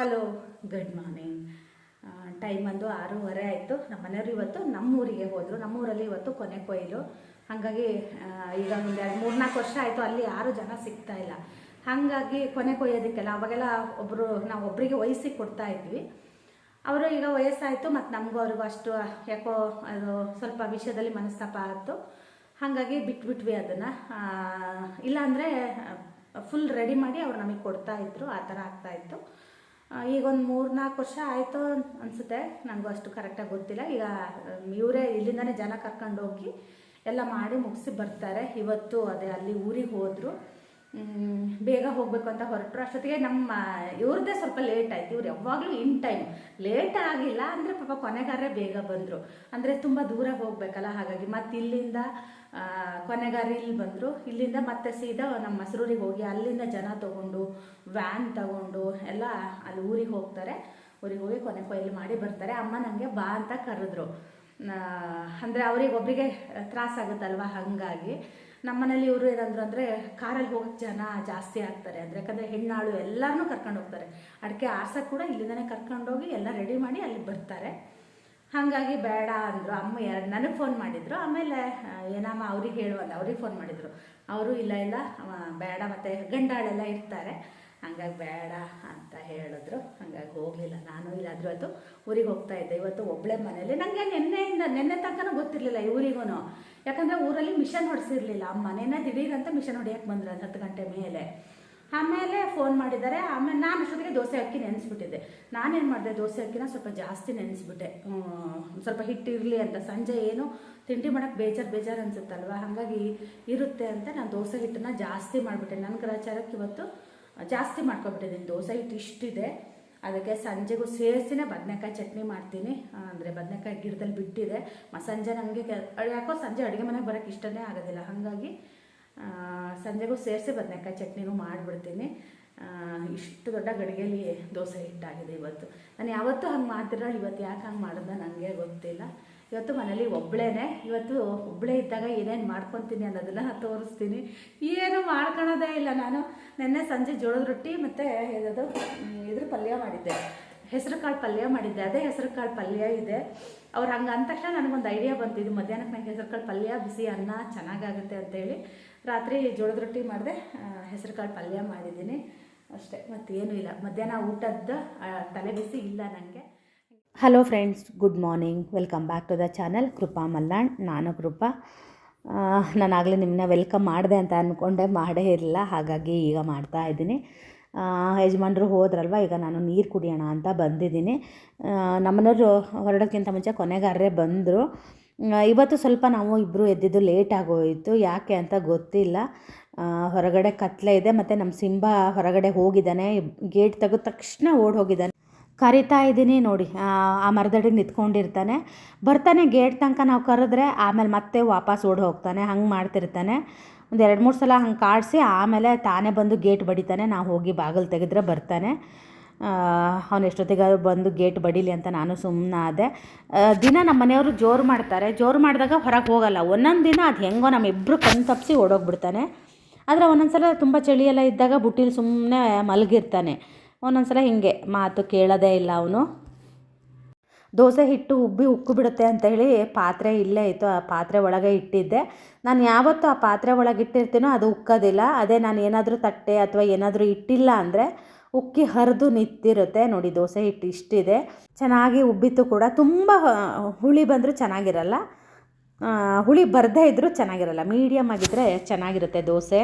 Hello good morning time ಬಂದು ಆರೂವರೆ ಆಯಿತು. ನಮ್ಮ ಮನೆಯವರು ಇವತ್ತು ನಮ್ಮೂರಿಗೆ ಹೋದರು. ನಮ್ಮೂರಲ್ಲಿ ಇವತ್ತು ಕೊನೆ ಕೊಯ್ಲು. ಹಾಗಾಗಿ ಈಗ ಒಂದು ಎರಡು ಮೂರ್ನಾಲ್ಕು ವರ್ಷ ಆಯಿತು ಅಲ್ಲಿ ಯಾರು ಜನ ಸಿಗ್ತಾ ಇಲ್ಲ. ಹಾಗಾಗಿ ಕೊನೆ ಕೊಯ್ಯೋದಕ್ಕೆಲ್ಲ ಅವಾಗೆಲ್ಲ ಒಬ್ಬರು ನಾವು ಒಬ್ಬರಿಗೆ ವಹಿಸಿ ಕೊಡ್ತಾ ಇದ್ವಿ. ಅವರು ಈಗ ವಯಸ್ಸಾಯಿತು ಮತ್ತು ನಮಗೂ ಅವ್ರಿಗೂ ಅಷ್ಟು, ಯಾಕೋ ಅದು ಸ್ವಲ್ಪ ವಿಷಯದಲ್ಲಿ ಮನಸ್ತಾಪ ಆಯಿತು. ಹಾಗಾಗಿ ಬಿಟ್ಬಿಟ್ವಿ ಅದನ್ನು. ಇಲ್ಲಾಂದರೆ ಫುಲ್ ರೆಡಿ ಮಾಡಿ ಅವ್ರು ನಮಗೆ ಕೊಡ್ತಾ ಇದ್ರು. ಆ ಥರ ಆಗ್ತಾಯಿತ್ತು ಈಗ ಒಂದು ಮೂರು ನಾಲ್ಕು ವರ್ಷ ಆಯಿತು ಅನಿಸುತ್ತೆ. ನನಗೂ ಅಷ್ಟು ಕರೆಕ್ಟಾಗಿ ಗೊತ್ತಿಲ್ಲ. ಈಗ ಇವರೇ ಇಲ್ಲಿಂದನೇ ಜನ ಕರ್ಕೊಂಡು ಹೋಗಿ ಎಲ್ಲ ಮಾಡಿ ಮುಗಿಸಿ ಬರ್ತಾರೆ. ಇವತ್ತು ಅದೇ ಅಲ್ಲಿ ಊರಿಗೆ ಹೋದರು. ಬೇಗ ಹೋಗಬೇಕು ಅಂತ ಹೊರಟರು. ಅಷ್ಟೊತ್ತಿಗೆ ನಮ್ಮ, ಇವ್ರದ್ದೇ ಸ್ವಲ್ಪ ಲೇಟ್ ಆಯಿತು. ಇವ್ರು ಯಾವಾಗಲೂ ಇನ್ ಟೈಮ್ ಲೇಟ್ ಆಗಿಲ್ಲ ಅಂದರೆ ಪಾಪ ಕೊನೆಗಾರರೇ ಬೇಗ ಬಂದರು. ಅಂದರೆ ತುಂಬ ದೂರ ಹೋಗಬೇಕಲ್ಲ ಹಾಗಾಗಿ. ಮತ್ತು ಇಲ್ಲಿಂದ ಕೊನೆಗಾರ ಇಲ್ಲಿ ಬಂದರು. ಇಲ್ಲಿಂದ ಮತ್ತೆ ಸೀದಾ ನಮ್ಮ ಮಸರೂರಿಗೆ ಹೋಗಿ ಅಲ್ಲಿಂದ ಜನ ತಗೊಂಡು ವ್ಯಾನ್ ತಗೊಂಡು ಎಲ್ಲ ಅಲ್ಲಿ ಊರಿಗೆ ಹೋಗ್ತಾರೆ. ಊರಿಗೆ ಹೋಗಿ ಕೊನೆ ಕೊಯ್ಲು ಮಾಡಿ ಬರ್ತಾರೆ. ಅಮ್ಮ ನನಗೆ ಬಾ ಅಂತ ಕರೆದ್ರು. ಅಂದರೆ ಅವ್ರಿಗೆ ಒಬ್ಬರಿಗೆ ತ್ರಾಸಾಗುತ್ತಲ್ವ ಹಾಗಾಗಿ. ನಮ್ಮನೇಲಿ ಇವರು ಏನಂದ್ರು ಅಂದರೆ ಕಾರಲ್ಲಿ ಹೋಗೋಕ್ಕೆ ಜನ ಜಾಸ್ತಿ ಆಗ್ತಾರೆ. ಅಂದರೆ ಯಾಕಂದರೆ ಹೆಣ್ಣಾಳು ಎಲ್ಲರನ್ನೂ ಕರ್ಕೊಂಡು ಹೋಗ್ತಾರೆ. ಅಡಿಕೆ ಆರ್ಸಕ್ಕೆ ಕೂಡ ಇಲ್ಲಿಂದನೇ ಕರ್ಕೊಂಡೋಗಿ ಎಲ್ಲ ರೆಡಿ ಮಾಡಿ ಅಲ್ಲಿ ಬರ್ತಾರೆ. ಹಾಗಾಗಿ ಬೇಡ ಅಂದರು. ಅಮ್ಮ ಎರಡು ನನಗೆ ಫೋನ್ ಮಾಡಿದರು. ಆಮೇಲೆ ಏನಮ್ಮ ಅವ್ರಿಗೆ ಹೇಳುವಲ್ಲ ಅವ್ರಿಗೆ ಫೋನ್ ಮಾಡಿದರು. ಅವರು ಇಲ್ಲ ಇಲ್ಲ ಬೇಡ, ಮತ್ತು ಗಂಡಾಳೆಲ್ಲ ಇರ್ತಾರೆ. ಹಂಗಾಗಿ ಬೇಡ ಅಂತ ಹೇಳಿದ್ರು. ಹಂಗಾಗಿ ಹೋಗಲಿಲ್ಲ. ನಾನು ಇಲ್ಲಾದ್ರೂ ಅದು ಊರಿಗೆ ಹೋಗ್ತಾ ಇದ್ದೆ. ಇವತ್ತು ಒಬ್ಬಳೆ ಮನೇಲಿ ನನಗೆ ನಿನ್ನೆಯಿಂದ, ನಿನ್ನೆ ತನಕನೂ ಗೊತ್ತಿರಲಿಲ್ಲ ಇವರಿಗೂ ಯಾಕಂದರೆ ಊರಲ್ಲಿ ಮಿಷನ್ ಹೊಡೆಸಿರಲಿಲ್ಲ. ಅಮ್ಮ, ನಿನ್ನೆ ದಿಢೀರಂತ ಮಿಷನ್ ಹೊಡಿಯೋಕೆ ಬಂದ್ರು ಒಂದು ಹತ್ತು ಗಂಟೆ ಮೇಲೆ. ಆಮೇಲೆ ಫೋನ್ ಮಾಡಿದ್ದಾರೆ. ಆಮೇಲೆ ನಾನು ಅಷ್ಟೊತ್ತಿಗೆ ದೋಸೆ ಅಕ್ಕಿ ನೆನೆಸ್ಬಿಟ್ಟಿದ್ದೆ. ನಾನೇನು ಮಾಡಿದೆ? ದೋಸೆ ಅಕ್ಕಿನ ಸ್ವಲ್ಪ ಜಾಸ್ತಿ ನೆನೆಸ್ಬಿಟ್ಟೆ. ಸ್ವಲ್ಪ ಹಿಟ್ಟಿರಲಿ ಅಂತ. ಸಂಜೆ ಏನು ತಿಂಡಿ ಮಾಡೋಕ್ಕೆ ಬೇಜಾರು ಬೇಜಾರು ಅನಿಸುತ್ತಲ್ವ? ಹಾಗಾಗಿ ಇರುತ್ತೆ ಅಂತ ನಾನು ದೋಸೆ ಹಿಟ್ಟನ್ನ ಜಾಸ್ತಿ ಮಾಡಿಬಿಟ್ಟೆ. ನನ್ನ ಗ್ರಾಚಾರಕ್ಕೆ ಇವತ್ತು ಜಾಸ್ತಿ ಮಾಡ್ಕೊಬಿಟ್ಟಿದ್ದೀನಿ. ದೋಸೆ ಹಿಟ್ಟು ಇಷ್ಟಿದೆ. ಅದಕ್ಕೆ ಸಂಜೆಗೂ ಸೇರಿಸಿನೇ ಬದನೆಕಾಯಿ ಚಟ್ನಿ ಮಾಡ್ತೀನಿ. ಅಂದರೆ ಬದನೆಕಾಯಿ ಗಿಡದಲ್ಲಿ ಬಿಟ್ಟಿದೆ. ಮ, ಸಂಜೆ ನನಗೆ ಯಾಕೋ ಸಂಜೆ ಅಡುಗೆ ಮನೆಗೆ ಬರೋಕ್ಕೆ ಇಷ್ಟನೇ ಆಗೋದಿಲ್ಲ. ಹಾಗಾಗಿ ಸಂಜೆಗೂ ಸೇರಿಸಿ ಬದನೆಕಾಯಿ ಚಟ್ನಿನೂ ಮಾಡಿಬಿಡ್ತೀನಿ. ಇಷ್ಟು ದೊಡ್ಡ ಗಡಿಗೆಯಲ್ಲಿ ದೋಸೆ ಹಿಟ್ಟಾಗಿದೆ ಇವತ್ತು. ನಾನು ಯಾವತ್ತೂ ಹಂಗೆ ಮಾಡ್ತಿರೋ ಇವತ್ತು ಯಾಕೆ ಹಂಗೆ ಮಾಡಿದ ನನಗೆ ಗೊತ್ತಿಲ್ಲ. ಇವತ್ತು ಮನೇಲಿ ಒಬ್ಬಳೇನೆ ಇವತ್ತು ಒಬ್ಬಳೇ ಇದ್ದಾಗ ಏನೇನು ಮಾಡ್ಕೊತೀನಿ ಅನ್ನೋದನ್ನ ತೋರಿಸ್ತೀನಿ. ಏನು ಮಾಡ್ಕೊಳೋದೇ ಇಲ್ಲ. ನಾನು ನಿನ್ನೆ ಸಂಜೆ ಜೋಳದ ರೊಟ್ಟಿ ಮತ್ತು ಇದು ಇದ್ರ ಪಲ್ಯ ಮಾಡಿದ್ದೆ. ಹೆಸರು ಕಾಳು ಪಲ್ಯ ಮಾಡಿದ್ದೆ. ಅದೇ ಹೆಸರು ಕಾಳು ಪಲ್ಯ ಇದೆ. ಅವ್ರು ಹಂಗೆ ಅಂದ ತಕ್ಷಣ ನನಗೊಂದು ಐಡಿಯಾ ಬಂತು. ಇದು ಮಧ್ಯಾಹ್ನಕ್ಕೆ ನನಗೆ ಹೆಸರು ಕಾಳು ಪಲ್ಯ, ಬಿಸಿ ಅನ್ನ ಚೆನ್ನಾಗಾಗುತ್ತೆ ಅಂತೇಳಿ ರಾತ್ರಿ ಜೋಳದ ರೊಟ್ಟಿ ಮಾಡಿದೆ. ಹೆಸರು ಕಾಳು ಪಲ್ಯ ಮಾಡಿದ್ದೀನಿ. ಅಷ್ಟೇ. ಮತ್ತೇನೂ ಇಲ್ಲ. ಮಧ್ಯಾಹ್ನ ಊಟದ ತಲೆ ಬಿಸಿ ಇಲ್ಲ ನನಗೆ hello friends good morning welcome back to the channel Krupa Mallan ನಾನು ಕೃಪಾ ಆಗಲೇ ನಿಮ್ಮನ್ನ ವೆಲ್ಕಮ್ ಮಾಡಿದೆ ಅಂತ ಅಂದ್ಕೊಂಡೆ ಮಾಡೇ ಇರಲಿಲ್ಲ, ಹಾಗಾಗಿ ಈಗ ಮಾಡ್ತಾ ಇದ್ದೀನಿ. ಯಜಮಾನರು ಹೋದ್ರಲ್ವ, ಈಗ ನಾನು ನೀರು ಕುಡಿಯೋಣ ಅಂತ ಬಂದಿದ್ದೀನಿ. ನಮ್ಮನವರು ಹೊರಡೋಕ್ಕಿಂತ ಮುಂಚೆ ಕೊನೆಗಾರರೇ ಬಂದರು. ಇವತ್ತು ಸ್ವಲ್ಪ ನಾವು ಇಬ್ಬರು ಎದ್ದಿದ್ದು ಲೇಟ್ ಆಗೋಯಿತು, ಯಾಕೆ ಅಂತ ಗೊತ್ತಿಲ್ಲ. ಹೊರಗಡೆ ಕತ್ಲೆ ಇದೆ, ಮತ್ತು ನಮ್ಮ ಸಿಂಬ ಹೊರಗಡೆ ಹೋಗಿದ್ದಾನೆ, ಗೇಟ್ ತೆಗೆದ ತಕ್ಷಣ ಓಡಿ ಹೋಗಿದ್ದಾನೆ ಕರಿತಾ ಇದ್ದೀನಿ ನೋಡಿ. ಆ, ಮರದಡಿಗೆ ನಿಂತ್ಕೊಂಡಿರ್ತಾನೆ. ಬರ್ತಾನೆ ಗೇಟ್ ತನಕ ನಾವು ಕರೆದ್ರೆ ಆಮೇಲೆ ಮತ್ತೆ ವಾಪಸ್ ಓಡಿ ಹೋಗ್ತಾನೆ ಹಂಗೆ ಮಾಡ್ತಿರ್ತಾನೆ. ಒಂದು ಎರಡು ಮೂರು ಸಲ ಹಂಗೆ ಕಾಡಿಸಿ ಆಮೇಲೆ ತಾನೇ ಬಂದು ಗೇಟ್ ಬಡಿತಾನೆ ನಾವು ಹೋಗಿ ಬಾಗಿಲು ತೆಗೆದ್ರೆ ಬರ್ತಾನೆ. ಅವನು ಎಷ್ಟೊತ್ತಿಗಾದ್ರೂ ಬಂದು ಗೇಟ್ ಬಡೀಲಿ ಅಂತ ನಾನು ಸುಮ್ಮನೆ ಆದೆ. ದಿನ ನಮ್ಮ ಮನೆಯವರು ಜೋರು ಮಾಡ್ತಾರೆ. ಜೋರು ಮಾಡಿದಾಗ ಹೊರಗೆ ಹೋಗಲ್ಲ. ಒಂದೊಂದು ದಿನ ಅದು ಹೆಂಗೋ ನಮ್ಮಿಬ್ಬರು ಕಣ್ಣು ತಪ್ಪಿಸಿ ಓಡೋಗ್ಬಿಡ್ತಾನೆ. ಆದರೆ ಒಂದೊಂದು ಸಲ ತುಂಬ ಚಳಿ ಎಲ್ಲ ಇದ್ದಾಗ ಬುಟ್ಟಿಲಿ ಸುಮ್ಮನೆ ಮಲಗಿರ್ತಾನೆ. ಒಂದೊಂದು ಸಲ ಹಿಂಗೆ ಮಾತು ಕೇಳೋದೇ ಇಲ್ಲ ಅವನು. ದೋಸೆ ಹಿಟ್ಟು ಉಬ್ಬಿ ಉಕ್ಕು ಬಿಡುತ್ತೆ ಅಂತ ಹೇಳಿ ಪಾತ್ರೆ ಇಲ್ಲೇ ಇತ್ತು, ಆ ಪಾತ್ರೆ ಒಳಗೆ ಇಟ್ಟಿದ್ದೆ. ನಾನು ಯಾವತ್ತೂ ಆ ಪಾತ್ರೆ ಒಳಗೆ ಇಟ್ಟಿರ್ತೀನೋ ಅದು ಉಕ್ಕೋದಿಲ್ಲ. ಅದೇ ನಾನು ಏನಾದರೂ ತಟ್ಟೆ ಅಥವಾ ಏನಾದರೂ ಇಟ್ಟಿಲ್ಲ ಅಂದರೆ ಉಕ್ಕಿ ಹರಿದು ನಿಂತಿರುತ್ತೆ. ನೋಡಿ ದೋಸೆ ಹಿಟ್ಟು ಇಷ್ಟಿದೆ. ಚೆನ್ನಾಗಿ ಉಬ್ಬಿತ್ತು ಕೂಡ. ತುಂಬ ಹುಳಿ ಬಂದರೂ ಚೆನ್ನಾಗಿರಲ್ಲ. ಹುಳಿ ಬರದೇ ಇದ್ದರೂ ಚೆನ್ನಾಗಿರಲ್ಲ. ಮೀಡಿಯಮ್ ಆಗಿದ್ದರೆ ಚೆನ್ನಾಗಿರುತ್ತೆ ದೋಸೆ.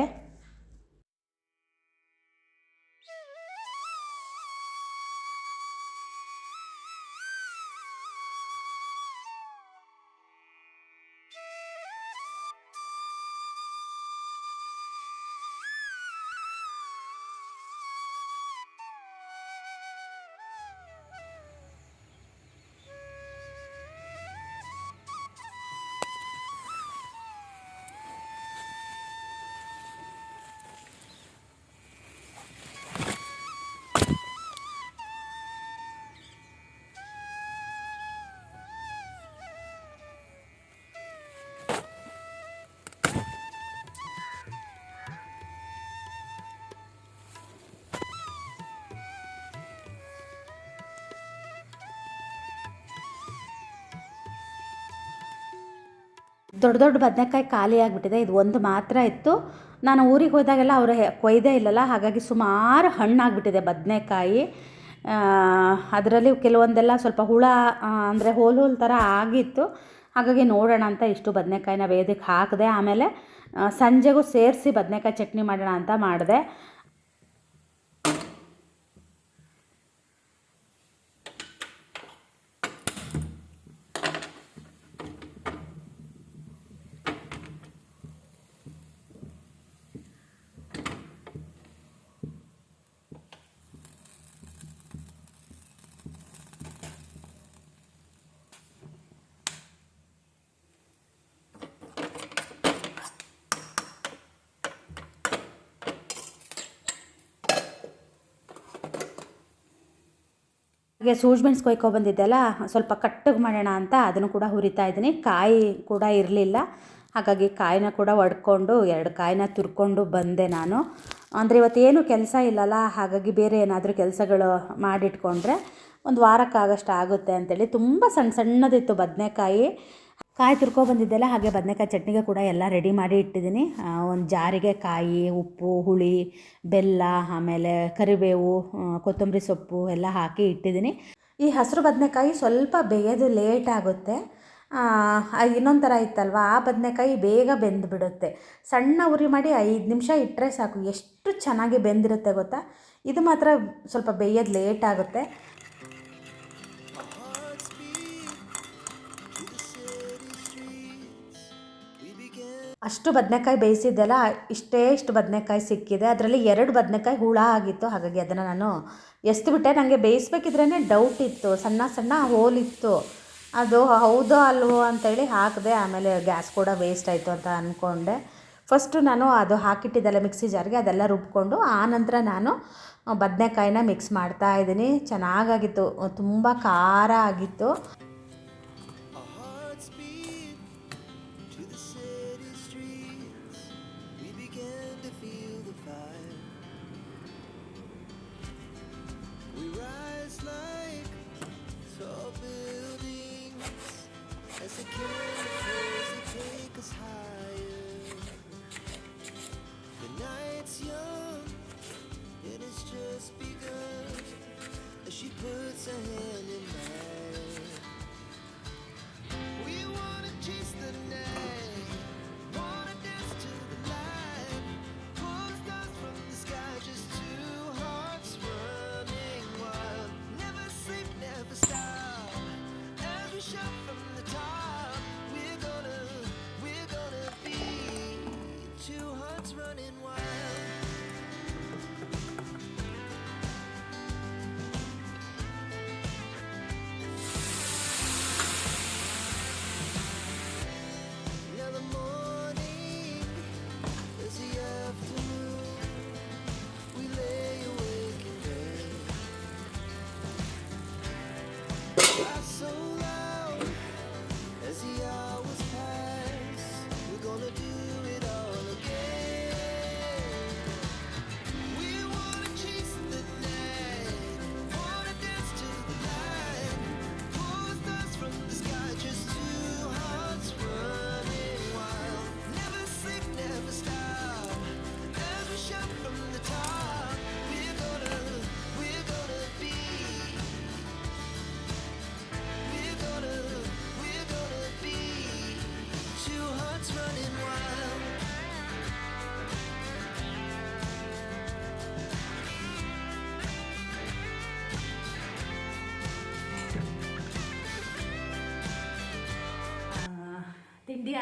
ದೊಡ್ಡ ದೊಡ್ಡ ಬದನೆಕಾಯಿ ಖಾಲಿ ಆಗಿಬಿಟ್ಟಿದೆ. ಇದು ಒಂದು ಮಾತ್ರ ಇತ್ತು. ನಾನು ಊರಿಗೆ ಹೋದಾಗೆಲ್ಲ ಅವರು ಕೊಯ್ದೇ ಇಲ್ಲಲ್ಲ. ಹಾಗಾಗಿ ಸುಮಾರು ಹಣ್ಣಾಗಿಬಿಟ್ಟಿದೆ ಬದನೆಕಾಯಿ. ಅದರಲ್ಲಿ ಕೆಲವೊಂದೆಲ್ಲ ಸ್ವಲ್ಪ ಹುಳ ಅಂದರೆ ಹೋಲ್ ಹೋಲ್ ಥರ ಆಗಿತ್ತು. ಹಾಗಾಗಿ ನೋಡೋಣ ಅಂತ ಇಷ್ಟು ಬದನೆಕಾಯಿನ ವೇದಕ್ಕೆ ಹಾಕಿದೆ. ಆಮೇಲೆ ಸಂಜೆಗೂ ಸೇರಿಸಿ ಬದನೆಕಾಯಿ ಚಟ್ನಿ ಮಾಡೋಣ ಅಂತ ಮಾಡಿದೆ. ಹಾಗೆ ಸೂಜ್ಮೆಣ್ಸು ಕೊಯ್ಕೊ ಬಂದಿದ್ದೆಲ್ಲ ಸ್ವಲ್ಪ ಕಟ್ಟಗೆ ಮಾಡೋಣ ಅಂತ ಅದನ್ನು ಕೂಡ ಹುರಿತಾ ಇದ್ದೀನಿ. ಕಾಯಿ ಕೂಡ ಇರಲಿಲ್ಲ. ಹಾಗಾಗಿ ಕಾಯಿನ ಕೂಡ ಒಡ್ಕೊಂಡು, ಎರಡು ಕಾಯಿನ ತುರ್ಕೊಂಡು ಬಂದೆ ನಾನು. ಅಂದರೆ ಇವತ್ತೇನು ಕೆಲಸ ಇಲ್ಲಲ್ಲ, ಹಾಗಾಗಿ ಬೇರೆ ಏನಾದರೂ ಕೆಲಸಗಳು ಮಾಡಿಟ್ಕೊಂಡ್ರೆ ಒಂದು ವಾರಕ್ಕಾಗಷ್ಟು ಆಗುತ್ತೆ ಅಂತೇಳಿ. ತುಂಬ ಸಣ್ಣ ಸಣ್ಣದಿತ್ತು ಬದನೆಕಾಯಿ. ಕಾಯಿ ತುರ್ಕೊ ಬಂದಿದ್ದೆಲ್ಲ ಹಾಗೆ ಬದನೆಕಾಯಿ ಚಟ್ನಿಗೆ ಕೂಡ ಎಲ್ಲ ರೆಡಿ ಮಾಡಿ ಇಟ್ಟಿದ್ದೀನಿ. ಒಂದು ಜಾರಿಗೆ ಕಾಯಿ, ಉಪ್ಪು, ಹುಳಿ, ಬೆಲ್ಲ, ಆಮೇಲೆ ಕರಿಬೇವು ಕೊತ್ತಂಬರಿ ಸೊಪ್ಪು ಎಲ್ಲ ಹಾಕಿ ಇಟ್ಟಿದ್ದೀನಿ. ಈ ಹಸಿರು ಬದನೆಕಾಯಿ ಸ್ವಲ್ಪ ಬೇಯೋದು ಲೇಟ್ ಆಗುತ್ತೆ. ಇನ್ನೊಂದು ಥರ ಇತ್ತಲ್ವ? ಆ ಬದನೆಕಾಯಿ ಬೇಗ ಬೆಂದುಬಿಡುತ್ತೆ. ಸಣ್ಣ ಉರಿ ಮಾಡಿ ಐದು ನಿಮಿಷ ಇಟ್ಟರೆ ಸಾಕು. ಎಷ್ಟು ಚೆನ್ನಾಗಿ ಬೆಂದಿರುತ್ತೆ ಗೊತ್ತಾ? ಇದು ಮಾತ್ರ ಸ್ವಲ್ಪ ಬೇಯೋದು ಲೇಟ್ ಆಗುತ್ತೆ. ಅಷ್ಟು ಬದನೆಕಾಯಿ ಬೇಯಿಸಿದ್ದೆಲ್ಲ ಇಷ್ಟೇ ಇಷ್ಟು ಬದನೆಕಾಯಿ ಸಿಕ್ಕಿದೆ. ಅದರಲ್ಲಿ ಎರಡು ಬದನೆಕಾಯಿ ಹುಳ ಆಗಿತ್ತು. ಹಾಗಾಗಿ ಅದನ್ನು ನಾನು ಎಸ್ದುಬಿಟ್ಟೆ ನನಗೆ ಬೇಯಿಸ್ಬೇಕಿದ್ರೇ ಡೌಟ್ ಇತ್ತು. ಸಣ್ಣ ಸಣ್ಣ ಹೋಲಿತ್ತು ಅದು ಹೌದೋ ಅಲ್ವೋ ಅಂತೇಳಿ ಹಾಕಿದೆ ಆಮೇಲೆ ಗ್ಯಾಸ್ ಕೂಡ ವೇಸ್ಟ್ ಆಯಿತು ಅಂತ ಅಂದ್ಕೊಂಡೆ ಫಸ್ಟು ನಾನು ಅದು ಹಾಕಿಟ್ಟಿದ್ದೆಲ್ಲ ಮಿಕ್ಸಿ ಜಾರ್ಗೆ ಅದೆಲ್ಲ ರುಬ್ಕೊಂಡು ಆನಂತರ ನಾನು ಬದನೆಕಾಯಿನ ಮಿಕ್ಸ್ ಮಾಡ್ತಾ ಇದ್ದೀನಿ. ಚೆನ್ನಾಗಾಗಿತ್ತು. ತುಂಬ ಖಾರ ಆಗಿತ್ತು. She puts her hand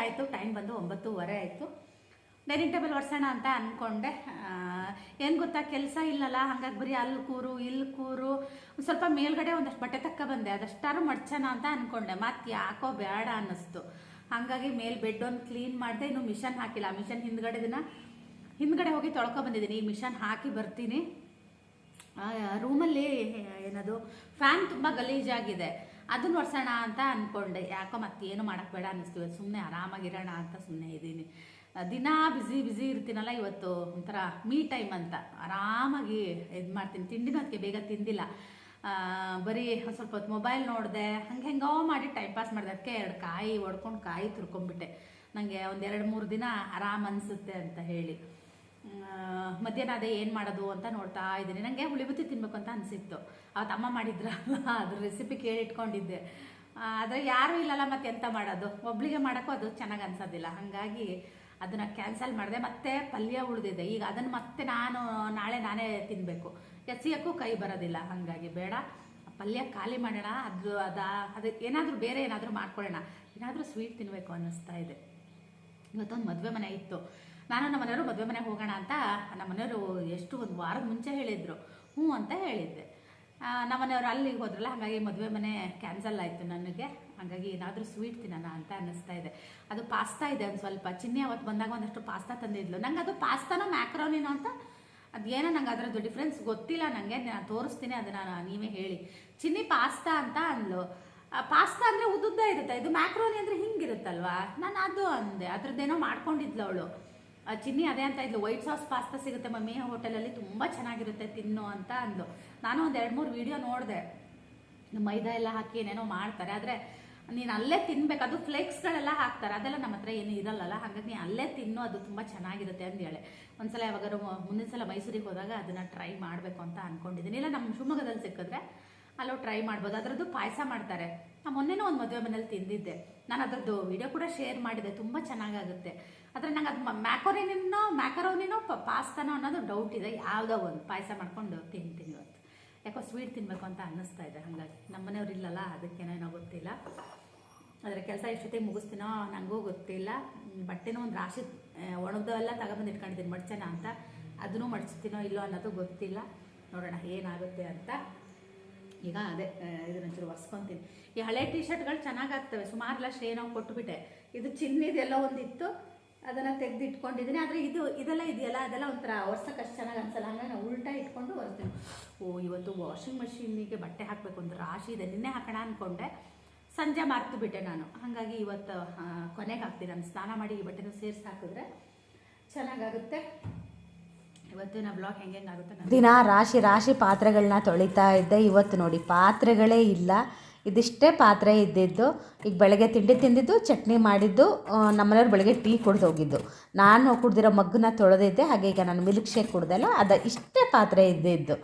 ಆಯಿತು ಟೈಮ್ ಬಂದು ಒಂಬತ್ತೂವರೆ ಆಯಿತು. ಡೈನಿಂಗ್ ಟೇಬಲ್ ಒರೆಸೋಣ ಅಂತ ಅಂದ್ಕೊಂಡೆ ಏನು ಗೊತ್ತಾ, ಕೆಲಸ ಇಲ್ಲಲ್ಲ, ಹಾಗಾಗಿ ಬರೀ ಅಲ್ಲಿ ಕೂರು, ಇಲ್ಲಿ ಕೂರು. ಸ್ವಲ್ಪ ಮೇಲ್ಗಡೆ ಒಂದಷ್ಟು ಬಟ್ಟೆ ತಕ್ಕ ಬಂದೆ, ಅದಷ್ಟಾರು ಮಡ್ಚೋಣ ಅಂತ ಅಂದ್ಕೊಂಡೆ ಮತ್ತೆ ಯಾಕೋ ಬೇಡ ಅನ್ನಿಸ್ತು. ಹಾಗಾಗಿ ಮೇಲ್ ಬೆಡ್ ಒಂದು ಕ್ಲೀನ್ ಮಾಡಿದೆ, ಇನ್ನು ಮಿಷನ್ ಹಾಕಿಲ್ಲ. ಮಿಷನ್ ಹಿಂದ್ಗಡೆ ದಿನ, ಹಿಂದ್ಗಡೆ ಹೋಗಿ ತೊಳ್ಕೊ ಬಂದಿದ್ದೀನಿ. ಈ ಮಿಷನ್ ಹಾಕಿ ಬರ್ತೀನಿ. ರೂಮಲ್ಲಿ ಏನದು ಫ್ಯಾನ್ ತುಂಬ ಗಲೀಜಾಗಿದೆ. ಅದನ್ನ ಒರೆಸೋಣ ಅಂತ ಅಂದ್ಕೊಂಡೆ ಯಾಕೋ ಮತ್ತೇನು ಮಾಡೋಕ್ಕೆ ಬೇಡ ಅನ್ನಿಸ್ತೀವಿ ಸುಮ್ಮನೆ ಆರಾಮಾಗಿರೋಣ ಅಂತ ಸುಮ್ಮನೆ ಇದ್ದೀನಿ. ದಿನ ಬ್ಯುಸಿ ಬ್ಯುಸಿ ಇರ್ತೀನಲ್ಲ ಇವತ್ತು. ಒಂಥರ ಮೀ ಟೈಮ್ ಅಂತ. ಆರಾಮಾಗಿ ಇದು ಮಾಡ್ತೀನಿ. ತಿಂಡಿನೂ ಅದಕ್ಕೆ ಬೇಗ ತಿಂದಿಲ್ಲ. ಬರೀ ಸ್ವಲ್ಪ ಹೊತ್ತು ಮೊಬೈಲ್ ನೋಡಿದೆ. ಹಂಗೆ ಹೆಂಗೋ ಮಾಡಿ ಟೈಮ್ ಪಾಸ್ ಮಾಡಿದೆ. ಅದಕ್ಕೆ ಎರಡು ಕಾಯಿ ಒಡ್ಕೊಂಡು ಕಾಯಿ ತುರ್ಕೊಂಡ್ಬಿಟ್ಟೆ. ನನಗೆ ಒಂದೆರಡು ಮೂರು ದಿನ ಆರಾಮ್ ಅನಿಸುತ್ತೆ ಅಂತ ಹೇಳಿ. ಮಧ್ಯಾಹ್ನ ಅದೇ ಏನು ಮಾಡೋದು ಅಂತ ನೋಡ್ತಾ ಇದ್ದೀನಿ. ನನಗೆ ಹುಳಿಬತ್ತಿ ತಿನ್ಬೇಕು ಅಂತ ಅನಿಸಿತ್ತು. ಅವತ್ತು ಅಮ್ಮ ಮಾಡಿದ್ರಲ್ಲ, ಅದ್ರ ರೆಸಿಪಿ ಕೇಳಿಟ್ಕೊಂಡಿದ್ದೆ. ಆದರೆ ಯಾರೂ ಇಲ್ಲಲ್ಲ ಮತ್ತೆ ಎಂತ ಮಾಡೋದು? ಒಬ್ಳಿಗೆ ಮಾಡೋಕ್ಕೂ ಅದು ಚೆನ್ನಾಗಿ ಅನ್ಸೋದಿಲ್ಲ. ಹಾಗಾಗಿ ಅದನ್ನು ಕ್ಯಾನ್ಸಲ್ ಮಾಡಿದೆ. ಮತ್ತೆ ಪಲ್ಯ ಉಳಿದಿದೆ. ಈಗ ಅದನ್ನು ಮತ್ತೆ ನಾನು, ನಾಳೆ ನಾನೇ ತಿನ್ನಬೇಕು ಎಸಿಯಕ್ಕೂ ಕೈ ಬರೋದಿಲ್ಲ. ಹಾಗಾಗಿ ಬೇಡ. ಪಲ್ಯ ಖಾಲಿ ಮಾಡೋಣ. ಅದು, ಅದ, ಅದು ಏನಾದರೂ ಬೇರೆ ಏನಾದರೂ ಮಾಡ್ಕೊಳ್ಳೋಣ. ಏನಾದರೂ ಸ್ವೀಟ್ ತಿನ್ನಬೇಕು ಅನ್ನಿಸ್ತಾ ಇದೆ. ಇವತ್ತೊಂದು ಮದುವೆ ಮನೆ ಇತ್ತು. ನಾನು ನಮ್ಮ ಮನೆಯವರು ಮದುವೆ ಮನೆಗೆ ಹೋಗೋಣ ಅಂತ ನಮ್ಮ ಮನೆಯವರು ಎಷ್ಟು ಒಂದು ವಾರದ ಮುಂಚೆ ಹೇಳಿದರು. ಹ್ಞೂ ಅಂತ ಹೇಳಿದ್ದೆ. ನಮ್ಮ ಮನೆಯವರು ಅಲ್ಲಿಗೆ ಹೋದ್ರಲ್ಲ, ಹಾಗಾಗಿ ಮದುವೆ ಮನೆ ಕ್ಯಾನ್ಸಲ್ ಆಯಿತು ನನಗೆ. ಹಾಗಾಗಿ ಏನಾದರೂ ಸ್ವೀಟ್ ತಿನ್ನೋಣ ಅಂತ ಅನ್ನಿಸ್ತಾ ಇದೆ. ಅದು ಪಾಸ್ತಾ ಇದೆ ಒಂದು ಸ್ವಲ್ಪ. ಚಿನ್ನಿ ಅವತ್ತು ಬಂದಾಗ ಒಂದಷ್ಟು ಪಾಸ್ತಾ ತಂದಿದ್ಲು. ನಂಗೆ ಅದು ಪಾಸ್ತಾನೋ ಮ್ಯಾಕ್ರೋನಿನೋ ಅಂತ ಅದೇನೋ ನಂಗೆ ಅದರದ್ದು ಡಿಫ್ರೆನ್ಸ್ ಗೊತ್ತಿಲ್ಲ ನನಗೆ ನಾನು ತೋರಿಸ್ತೀನಿ, ಅದನ್ನು ನೀವೇ ಹೇಳಿ. ಚಿನ್ನಿ ಪಾಸ್ತಾ ಅಂತ ಅಂದ್ಲು. ಪಾಸ್ತಾ ಅಂದರೆ ಉದ್ದುದ್ದ ಇರುತ್ತೆ. ಇದು ಮ್ಯಾಕ್ರೋನಿ ಅಂದರೆ ಹಿಂಗಿರುತ್ತಲ್ವಾ? ನಾನು ಅದು ಅಂದೆ. ಅದ್ರದ್ದೇನೋ ಮಾಡ್ಕೊಂಡಿದ್ಲು ಅವಳು. ಚಿನ್ನಿ, ಅದೇ ಅಂತ ಇದ್ಲು. ವೈಟ್ ಸಾಸ್ ಪಾಸ್ತಾ ಸಿಗುತ್ತೆ ಮಮ್ಮಿ. ಹೋಟೆಲಲ್ಲಿ ತುಂಬ ಚೆನ್ನಾಗಿರುತ್ತೆ. ತಿನ್ನು ಅಂತ ಅಂದ್ಲು. ನಾನು ಒಂದು ಎರಡು ಮೂರು ವಿಡಿಯೋ ನೋಡಿದೆ. ಮೈದಾ ಎಲ್ಲ ಹಾಕಿ ಏನೇನೋ ಮಾಡ್ತಾರೆ. ಆದರೆ ನೀನು ಅಲ್ಲೇ ತಿನ್ಬೇಕು. ಅದು ಫ್ಲೇಕ್ಸ್ಗಳೆಲ್ಲ ಹಾಕ್ತಾರೆ. ಅದೆಲ್ಲ ನಮ್ಮ ಹತ್ರ ಏನು ಇರಲ್ಲಲ್ಲ. ಹಾಗಾಗಿ ನೀನು ಅಲ್ಲೇ ತಿನ್ನು. ಅದು ತುಂಬ ಚೆನ್ನಾಗಿರುತ್ತೆ ಅಂದೇಳೆ ಒಂದ್ಸಲ ಯಾವಾಗಾರು ಮ- ಮುಂದಿನ ಸಲ ಮೈಸೂರಿಗೆ ಹೋದಾಗ ಅದನ್ನು ಟ್ರೈ ಮಾಡಬೇಕು ಅಂತ ಅಂದ್ಕೊಂಡಿದ್ದೀನಿ ಇಲ್ಲ ನಮ್ಮ ಶಿವಮೊಗ್ಗದಲ್ಲಿ ಸಿಕ್ಕಿದ್ರೆ ಅಲ್ಲೋ ಟ್ರೈ ಮಾಡ್ಬೋದು. ಅದರದ್ದು ಪಾಯಸ ಮಾಡ್ತಾರೆ. ನಾ ಮೊನ್ನೆನೂ ಒಂದು ಮದುವೆ ಮನೇಲಿ ತಿಂದಿದ್ದೆ. ನಾನು ಅದರದ್ದು ವಿಡಿಯೋ ಕೂಡ ಶೇರ್ ಮಾಡಿದೆ, ತುಂಬ ಚೆನ್ನಾಗಾಗುತ್ತೆ. ಆದರೆ ನಂಗೆ ಅದು ಮ್ಯಾಕೋರಿನೋ ಮ್ಯಾಕರೋನಿನೋ ಪಾಸ್ತಾನೋ ಅನ್ನೋದು ಡೌಟ್ ಇದೆ. ಯಾವುದೋ ಒಂದು ಪಾಯಸ ಮಾಡ್ಕೊಂಡು ತಿಂತೀನಿ ಇವತ್ತು. ಯಾಕೋ ಸ್ವೀಟ್ ತಿನ್ನಬೇಕು ಅಂತ ಅನ್ನಿಸ್ತಾ ಇದೆ. ಹಾಗಾಗಿ ನಮ್ಮ ಮನೆಯವ್ರು ಇಲ್ಲಲ್ಲ ಅದಕ್ಕೇನೇನೋ ಗೊತ್ತಿಲ್ಲ. ಆದರೆ ಕೆಲಸ ಎಷ್ಟೊತ್ತಿಗೆ ಮುಗಿಸ್ತೀನೋ ನನಗೂ ಗೊತ್ತಿಲ್ಲ. ಬಟ್ಟೆನೂ ಒಂದು ರಾಶಿ ಒಣಗ್ದವೆಲ್ಲ ತಗೊಂಬಂದು ಇಟ್ಕೊಂಡಿದ್ದೀನಿ, ಮಡ್ಚನ ಅಂತ. ಅದನ್ನು ಮಡ್ಚ್ತೀನೋ ಇಲ್ಲೋ ಅನ್ನೋದು ಗೊತ್ತಿಲ್ಲ. ನೋಡೋಣ ಏನಾಗುತ್ತೆ ಅಂತ. ಈಗ ಅದೇ ಇದನ್ನೊಂಚೂರು ಒರೆಸ್ಕೊತೀನಿ. ಈ ಹಳೆ ಟಿ ಶರ್ಟ್ಗಳು ಚೆನ್ನಾಗಾಗ್ತವೆ. ಸುಮಾರೆಲ್ಲ ನಾವು ಕೊಟ್ಟುಬಿಟ್ಟೆ ಇದು ಚಿನ್ನಿದೆಲ್ಲ ಒಂದಿತ್ತು. ಅದನ್ನು ತೆಗೆದು ಇಟ್ಕೊಂಡಿದ್ದೀನಿ ಆದರೆ ಇದು, ಇದೆಲ್ಲ ಇದೆಯಲ್ಲ? ಅದೆಲ್ಲ ಒಂಥರ ಒರ್ಸಕ್ಕೆ ಅಷ್ಟು ಚೆನ್ನಾಗಿ ಅನ್ಸಲ್ಲ. ಹಂಗೆ ನಾನು ಉಲ್ಟಾ ಇಟ್ಕೊಂಡು ಒರೆಸ್ತೀನಿ. ಓ, ಇವತ್ತು ವಾಷಿಂಗ್ ಮಷೀನಿಗೆ ಬಟ್ಟೆ ಹಾಕಬೇಕು ಅಂತ ರಾಶಿ ಇದೆ. ನಿನ್ನೆ ಹಾಕೋಣ ಅಂದ್ಕೊಂಡೆ ಸಂಜೆ ಮಾರ್ತು ಬಿಟ್ಟೆ ನಾನು. ಹಾಗಾಗಿ ಇವತ್ತು ಕೊನೆಗೆ ಹಾಕ್ತೀನಿ. ನಾನು ಸ್ನಾನ ಮಾಡಿ ಈ ಬಟ್ಟೆನ ಸೇರಿಸಿ ಹಾಕಿದ್ರೆ ಚೆನ್ನಾಗಾಗುತ್ತೆ. ದಿನ ರಾಶಿ ರಾಶಿ ಪಾತ್ರೆಗಳನ್ನ ತೊಳಿತಾ ಇದ್ದೆ. ಇವತ್ತು ನೋಡಿ ಪಾತ್ರೆಗಳೇ ಇಲ್ಲ. ಇದಿಷ್ಟೇ ಪಾತ್ರೆ ಇದ್ದಿದ್ದು. ಈಗ ಬೆಳಗ್ಗೆ ತಿಂಡಿ ತಿಂದಿದ್ದು, ಚಟ್ನಿ ಮಾಡಿದ್ದು ನಮ್ಮನೆಯವ್ರು ಬೆಳಗ್ಗೆ ಟೀ ಕುಡ್ದು ಹೋಗಿದ್ದು. ನಾನು ಕುಡ್ದಿರೋ ಮಗ್ಗನ್ನ ತೊಳೆದಿದ್ದೆ. ಹಾಗೆ ಈಗ ನಾನು ಮಿಲ್ಕ್ ಶೇಕ್ ಕುಡ್ದಲ್ಲ ಅದ ಇಷ್ಟೇ ಪಾತ್ರೆ ಇದ್ದಿದ್ದು.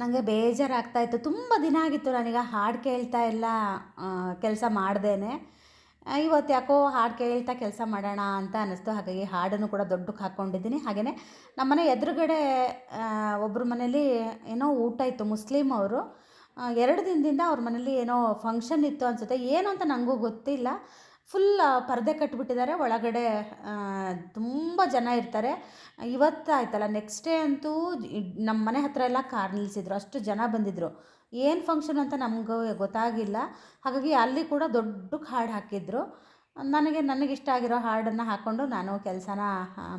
ನನಗೆ ಬೇಜಾರಾಗ್ತಾ ಇತ್ತು. ತುಂಬ ದಿನ ಆಗಿತ್ತು ನನಗೆ ಹಾಡು ಕೇಳ್ತಾ ಎಲ್ಲ ಕೆಲಸ ಮಾಡ್ದೇನೆ. ಇವತ್ತು ಯಾಕೋ ಹಾಡು ಕೇಳ್ತಾ ಕೆಲಸ ಮಾಡೋಣ ಅಂತ ಅನ್ನಿಸ್ತು. ಹಾಗಾಗಿ ಹಾಡನ್ನು ಕೂಡ ದೊಡ್ಡಕ್ಕೆ ಹಾಕ್ಕೊಂಡಿದ್ದೀನಿ. ಹಾಗೆಯೇ ನಮ್ಮನೆ ಎದುರುಗಡೆ ಒಬ್ಬರು ಮನೇಲಿ ಏನೋ ಊಟ ಇತ್ತು ಮುಸ್ಲಿಮ್ ಅವರು. ಎರಡು ದಿನದಿಂದ ಅವ್ರ ಮನೇಲಿ ಏನೋ ಫಂಕ್ಷನ್ ಇತ್ತು ಅನಿಸುತ್ತೆ. ಏನು ಅಂತ ನನಗೂ ಗೊತ್ತಿಲ್ಲ. ಫುಲ್ ಪರದೆ ಕಟ್ಟಿಬಿಟ್ಟಿದ್ದಾರೆ ಒಳಗಡೆ ತುಂಬ ಜನ ಇರ್ತಾರೆ. ಇವತ್ತು ಆಯ್ತಲ್ಲ ನೆಕ್ಸ್ಟ್ ಡೇ ಅಂತೂ ನಮ್ಮ ಮನೆ ಹತ್ರ ಎಲ್ಲ ಕಾರ್ ನಿಲ್ಲಿಸಿದ್ರು ಅಷ್ಟು ಜನ ಬಂದಿದ್ದರು ಏನು ಫಂಕ್ಷನ್ ಅಂತ ನಮಗೂ ಗೊತ್ತಾಗಿಲ್ಲ. ಹಾಗಾಗಿ ಅಲ್ಲಿ ಕೂಡ ದೊಡ್ಡ ಹಾಡು ಹಾಕಿದ್ರು. ನನಗೆ, ನನಗಿಷ್ಟ ಆಗಿರೋ ಹಾಡನ್ನು ಹಾಕ್ಕೊಂಡು ನಾನು ಕೆಲಸನ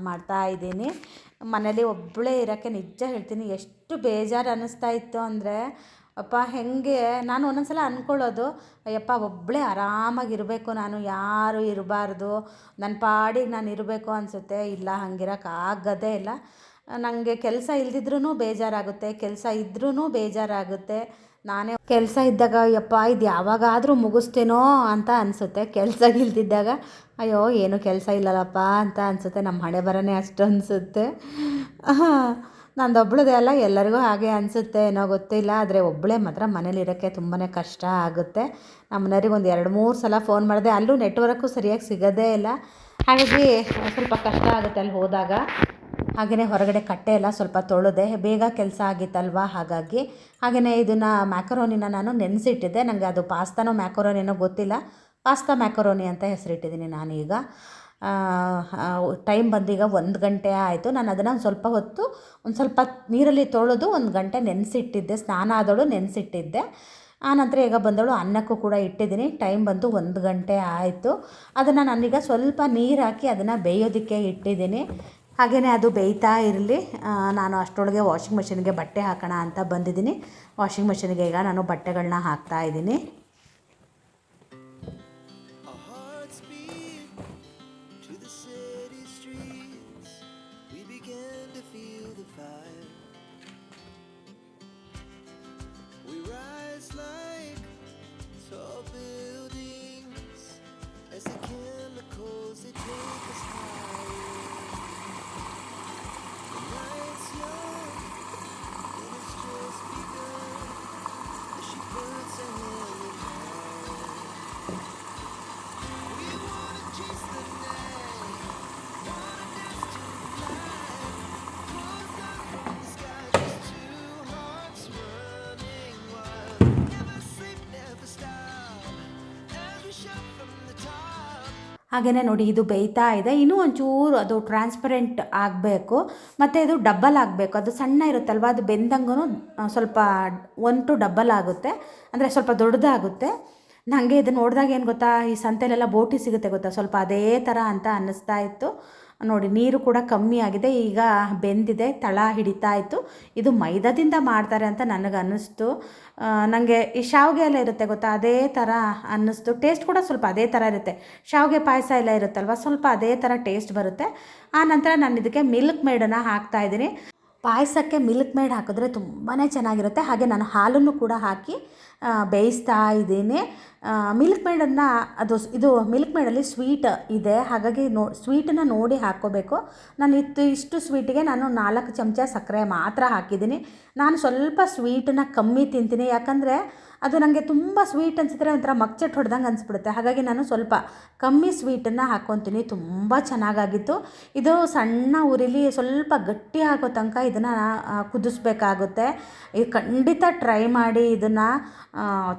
ಮಾಡ್ತಾ ಇದ್ದೀನಿ. ಮನೇಲಿ ಒಬ್ಬಳೇ ಇರೋಕ್ಕೆ ನಿಜ ಹೇಳ್ತೀನಿ, ಎಷ್ಟು ಬೇಜಾರು ಅನ್ನಿಸ್ತಾ ಇತ್ತು ಅಂದರೆ ಅಪ್ಪ ಹೆಂಗೆ, ನಾನು ಒಂದೊಂದ್ಸಲ ಅಂದ್ಕೊಳ್ಳೋದು ಅಯ್ಯಪ್ಪ ಒಬ್ಬಳೇ ಆರಾಮಾಗಿರಬೇಕು, ನಾನು ಯಾರು ಇರಬಾರ್ದು ನನ್ನ ಪಾಡಿಗೆ ನಾನು ಇರಬೇಕು ಅನಿಸುತ್ತೆ, ಇಲ್ಲ ಹಂಗಿರೋಕೆ ಆಗದೇ ಇಲ್ಲ. ನನಗೆ ಕೆಲಸ ಇಲ್ದಿದ್ರೂ ಬೇಜಾರಾಗುತ್ತೆ, ಕೆಲಸ ಇದ್ರೂ ಬೇಜಾರಾಗುತ್ತೆ. ನಾನೇ ಕೆಲಸ ಇದ್ದಾಗ, ಅಯ್ಯಪ್ಪ ಇದು ಯಾವಾಗಾದರೂ ಮುಗಿಸ್ತೇನೋ ಅಂತ ಅನಿಸುತ್ತೆ, ಕೆಲಸ ಇಲ್ದಿದ್ದಾಗ, ಅಯ್ಯೋ ಏನು ಕೆಲಸ ಇಲ್ಲಲ್ಲಪ್ಪ ಅಂತ ಅನಿಸುತ್ತೆ ನಮ್ಮ ಹಣೆ ಬರನೇ ಅಷ್ಟು ಅನಿಸುತ್ತೆ. ನಂದೊಬ್ಳದೇ ಅಲ್ಲ ಎಲ್ಲರಿಗೂ ಹಾಗೆ ಅನಿಸುತ್ತೆ ಏನೋ ಗೊತ್ತಿಲ್ಲ, ಆದರೆ ಒಬ್ಬಳೇ ಮಾತ್ರ ಮನೇಲಿರೋಕ್ಕೆ ತುಂಬಾ ಕಷ್ಟ ಆಗುತ್ತೆ. ನಮ್ಮ ಮನೆಯವ್ರಿಗೆ ಒಂದು ಎರಡು ಮೂರು ಸಲ ಫೋನ್ ಮಾಡಿದೆ, ಅಲ್ಲೂ ನೆಟ್ವರ್ಕು ಸರಿಯಾಗಿ ಸಿಗೋದೇ ಇಲ್ಲ. ಹಾಗಾಗಿ ಸ್ವಲ್ಪ ಕಷ್ಟ ಆಗುತ್ತೆ ಅಲ್ಲಿ ಹೋದಾಗ. ಹಾಗೆಯೇ ಹೊರಗಡೆ ಕಟ್ಟೆ ಎಲ್ಲ ಸ್ವಲ್ಪ ತೊಳೆದೆ, ಬೇಗ ಕೆಲಸ ಆಗಿತ್ತಲ್ವ ಹಾಗಾಗಿ. ಹಾಗೆಯೇ ಇದನ್ನು ಮ್ಯಾಕರೋನಿನ ನಾನು ನೆನೆಸಿಟ್ಟಿದ್ದೆ ನನಗೆ ಅದು ಪಾಸ್ತಾನೋ ಮ್ಯಾಕರೋನಿನೋ ಗೊತ್ತಿಲ್ಲ. ಪಾಸ್ತಾ ಮ್ಯಾಕರೋನಿ ಅಂತ ಹೆಸರಿಟ್ಟಿದ್ದೀನಿ ನಾನೀಗ. ಟೈಮ್ ಬಂದೀಗ ಒಂದು ಗಂಟೆ ಆಯಿತು. ನಾನು ಅದನ್ನು ಒಂದು ಸ್ವಲ್ಪ ಹೊತ್ತು, ಒಂದು ಸ್ವಲ್ಪ ನೀರಲ್ಲಿ ತೊಳೆದು ಒಂದು ಗಂಟೆ ನೆನೆಸಿಟ್ಟಿದ್ದೆ. ಸ್ನಾನ ಆದವಳು ನೆನೆಸಿಟ್ಟಿದ್ದೆ. ಆನಂತರ ಈಗ ಬಂದವಳು ಅನ್ನಕ್ಕೂ ಕೂಡ ಇಟ್ಟಿದ್ದೀನಿ. ಟೈಮ್ ಬಂದು ಒಂದು ಗಂಟೆ ಆಯಿತು. ಅದನ್ನು ನಾನೀಗ ಸ್ವಲ್ಪ ನೀರು ಹಾಕಿ ಅದನ್ನು ಬೇಯೋದಕ್ಕೆ ಇಟ್ಟಿದ್ದೀನಿ. ಹಾಗೆಯೇ ಅದು ಬೇಯ್ತಾ ಇರಲಿ. ನಾನು ಅಷ್ಟರೊಳಗೆ ವಾಷಿಂಗ್ ಮೆಷಿನ್ಗೆ ಬಟ್ಟೆ ಹಾಕೋಣ ಅಂತ ಬಂದಿದ್ದೀನಿ. ವಾಷಿಂಗ್ ಮೆಷಿನ್ಗೆ ಈಗ ನಾನು ಬಟ್ಟೆಗಳನ್ನ ಹಾಕ್ತಾ ಇದ್ದೀನಿ. ಹಾಗೆಯೇ ನೋಡಿ, ಇದು ಬೇಯ್ತಾ ಇದೆ. ಇನ್ನೂ ಒಂಚೂರು ಅದು ಟ್ರಾನ್ಸ್ಪರೆಂಟ್ ಆಗಬೇಕು. ಮತ್ತು ಇದು ಡಬ್ಬಲ್ ಆಗಬೇಕು. ಅದು ಸಣ್ಣ ಇರುತ್ತಲ್ವ, ಅದು ಬೆಂದಂಗೂ ಸ್ವಲ್ಪ ಒನ್ ಟು ಡಬ್ಬಲ್ ಆಗುತ್ತೆ. ಅಂದರೆ ಸ್ವಲ್ಪ ದೊಡ್ಡದಾಗುತ್ತೆ. ನನಗೆ ಇದು ನೋಡಿದಾಗ ಏನು ಗೊತ್ತಾ, ಈ ಸಂತೆಲೆಲ್ಲ ಬೋಟಿ ಸಿಗುತ್ತೆ ಗೊತ್ತಾ, ಸ್ವಲ್ಪ ಅದೇ ಥರ ಅಂತ ಅನ್ನಿಸ್ತಾ ಇತ್ತು. ನೋಡಿ, ನೀರು ಕೂಡ ಕಮ್ಮಿ ಆಗಿದೆ. ಈಗ ಬೆಂದಿದೆ, ತಳ ಹಿಡಿತಾ ಇತ್ತು. ಇದು ಮೈದಾದಿಂದ ಮಾಡ್ತಾರೆ ಅಂತ ನನಗೆ ಅನ್ನಿಸ್ತು. ನನಗೆ ಈ ಶಾವಿಗೆ ಎಲ್ಲ ಇರುತ್ತೆ ಗೊತ್ತಾ? ಅದೇ ಥರ ಅನ್ನಿಸ್ತು. ಟೇಸ್ಟ್ ಕೂಡ ಸ್ವಲ್ಪ ಅದೇ ಥರ ಇರುತ್ತೆ. ಶಾವಿಗೆ ಪಾಯಸ ಎಲ್ಲ ಇರುತ್ತಲ್ವ? ಸ್ವಲ್ಪ ಅದೇ ಥರ ಟೇಸ್ಟ್ ಬರುತ್ತೆ. ಆ ನಂತರ ನಾನು ಇದಕ್ಕೆ ಮಿಲ್ಕ್ ಮೇಡನ್ನು ಹಾಕ್ತಾ ಇದ್ದೀನಿ. ಪಾಯಸಕ್ಕೆ ಮಿಲ್ಕ್ ಮೇಡ್ ಹಾಕಿದ್ರೆ ತುಂಬಾ ಚೆನ್ನಾಗಿರುತ್ತೆ. ಹಾಗೆ ನಾನು ಹಾಲನ್ನು ಕೂಡ ಹಾಕಿ ಬೇಯಿಸ್ತಾ ಇದ್ದೀನಿ. ಮಿಲ್ಕ್ ಮೇಡನ್ನು, ಅದು ಇದು ಮಿಲ್ಕ್ ಮೇಡಲ್ಲಿ ಸ್ವೀಟ್ ಇದೆ. ಹಾಗಾಗಿ ನೋ, ಸ್ವೀಟನ್ನು ನೋಡಿ ಹಾಕ್ಕೋಬೇಕು. ನಾನು ಇತ್ತು, ಇಷ್ಟು ಸ್ವೀಟಿಗೆ ನಾನು ನಾಲ್ಕು ಚಮಚ ಸಕ್ಕರೆ ಮಾತ್ರ ಹಾಕಿದ್ದೀನಿ. ನಾನು ಸ್ವಲ್ಪ ಸ್ವೀಟನ್ನ ಕಮ್ಮಿ ತಿಂತೀನಿ. ಯಾಕಂದರೆ ಅದು ನನಗೆ ತುಂಬ ಸ್ವೀಟ್ ಅನಿಸಿದ್ರೆ ಒಂಥರ ಮಗ್ಚಟ್ಟು ಹೊಡೆದಂಗೆ ಅನಿಸ್ಬಿಡುತ್ತೆ. ಹಾಗಾಗಿ ನಾನು ಸ್ವಲ್ಪ ಕಮ್ಮಿ ಸ್ವೀಟನ್ನು ಹಾಕ್ಕೊತೀನಿ ತುಂಬ ಚೆನ್ನಾಗಾಗಿತ್ತು. ಇದು ಸಣ್ಣ ಉರಿಲಿ ಸ್ವಲ್ಪ ಗಟ್ಟಿ ಆಗೋ ತನಕ ಇದನ್ನು ಕುದಿಸ್ಬೇಕಾಗುತ್ತೆ. ಇದು ಖಂಡಿತ ಟ್ರೈ ಮಾಡಿ ಇದನ್ನು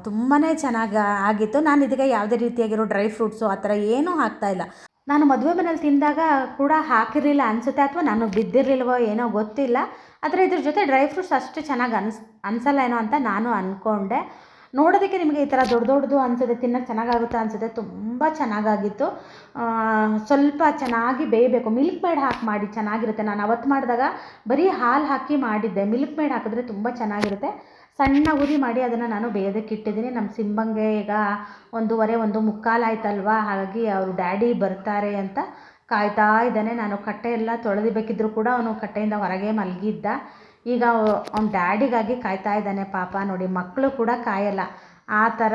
ತುಂಬಾ ಚೆನ್ನಾಗಿ ಆಗಿತ್ತು. ನಾನು ಇದಕ್ಕೆ ಯಾವುದೇ ರೀತಿಯಾಗಿರೋ ಡ್ರೈ ಫ್ರೂಟ್ಸು ಆ ಥರ ಏನೂ ಹಾಕ್ತಾಯಿಲ್ಲ ನಾನು ಮದುವೆ ಮನೇಲಿ ತಿಂದಾಗ ಕೂಡ ಹಾಕಿರಲಿಲ್ಲ ಅನಿಸುತ್ತೆ ಅಥವಾ ನಾನು ಬಿದ್ದಿರಲಿಲ್ವೋ ಏನೋ ಗೊತ್ತಿಲ್ಲ. ಆದರೆ ಇದ್ರ ಜೊತೆ ಡ್ರೈ ಫ್ರೂಟ್ಸ್ ಅಷ್ಟು ಚೆನ್ನಾಗಿ ಅನ್ಸ್, ಅನಿಸಲ್ಲ ಏನೋ ಅಂತ ನಾನು ಅಂದ್ಕೊಂಡೆ ನೋಡೋದಕ್ಕೆ ನಿಮಗೆ ಈ ಥರ ದೊಡ್ಡ ದೊಡ್ಡದು ಅನಿಸುತ್ತೆ ತಿನ್ನೋಕ್ಕೆ ಚೆನ್ನಾಗಾಗುತ್ತೆ ಅನಿಸುತ್ತೆ, ತುಂಬ ಚೆನ್ನಾಗಾಗಿತ್ತು. ಸ್ವಲ್ಪ ಚೆನ್ನಾಗಿ ಬೇಯಬೇಕು. ಮಿಲ್ಕ್ ಮೇಡ್ ಹಾಕಿ ಮಾಡಿ, ಚೆನ್ನಾಗಿರುತ್ತೆ. ನಾನು ಅವತ್ತು ಮಾಡಿದಾಗ ಬರೀ ಹಾಲು ಹಾಕಿ ಮಾಡಿದ್ದೆ. ಮಿಲ್ಕ್ ಮೇಡ್ ಹಾಕಿದ್ರೆ ತುಂಬ ಚೆನ್ನಾಗಿರುತ್ತೆ. ಸಣ್ಣ ಉರಿ ಮಾಡಿ ಅದನ್ನು ನಾನು ಬೇಯೋದಕ್ಕೆ ಇಟ್ಟಿದ್ದೀನಿ. ನಮ್ಮ ಸಿಂಬಂಗೆ ಈಗ ಒಂದೂವರೆ, ಒಂದು ಮುಕ್ಕಾಲು ಆಯ್ತಲ್ವಾ? ಹಾಗಾಗಿ ಅವರು ಡ್ಯಾಡಿ ಬರ್ತಾರೆ ಅಂತ ಕಾಯ್ತಾ ಇದ್ದಾನೆ. ನಾನು ಕಟ್ಟೆ ಎಲ್ಲ ತೊಳೆದಿಬೇಕಿದ್ರು ಕೂಡ ಅವನು ಕಟ್ಟೆಯಿಂದ ಹೊರಗೆ ಮಲಗಿದ್ದ. ಈಗ ಅವ್ನ ಡ್ಯಾಡಿಗಾಗಿ ಕಾಯ್ತಾ ಇದ್ದಾನೆ ಪಾಪ. ನೋಡಿ ಮಕ್ಕಳು ಕೂಡ ಕಾಯಲ್ಲ. ಆ ಥರ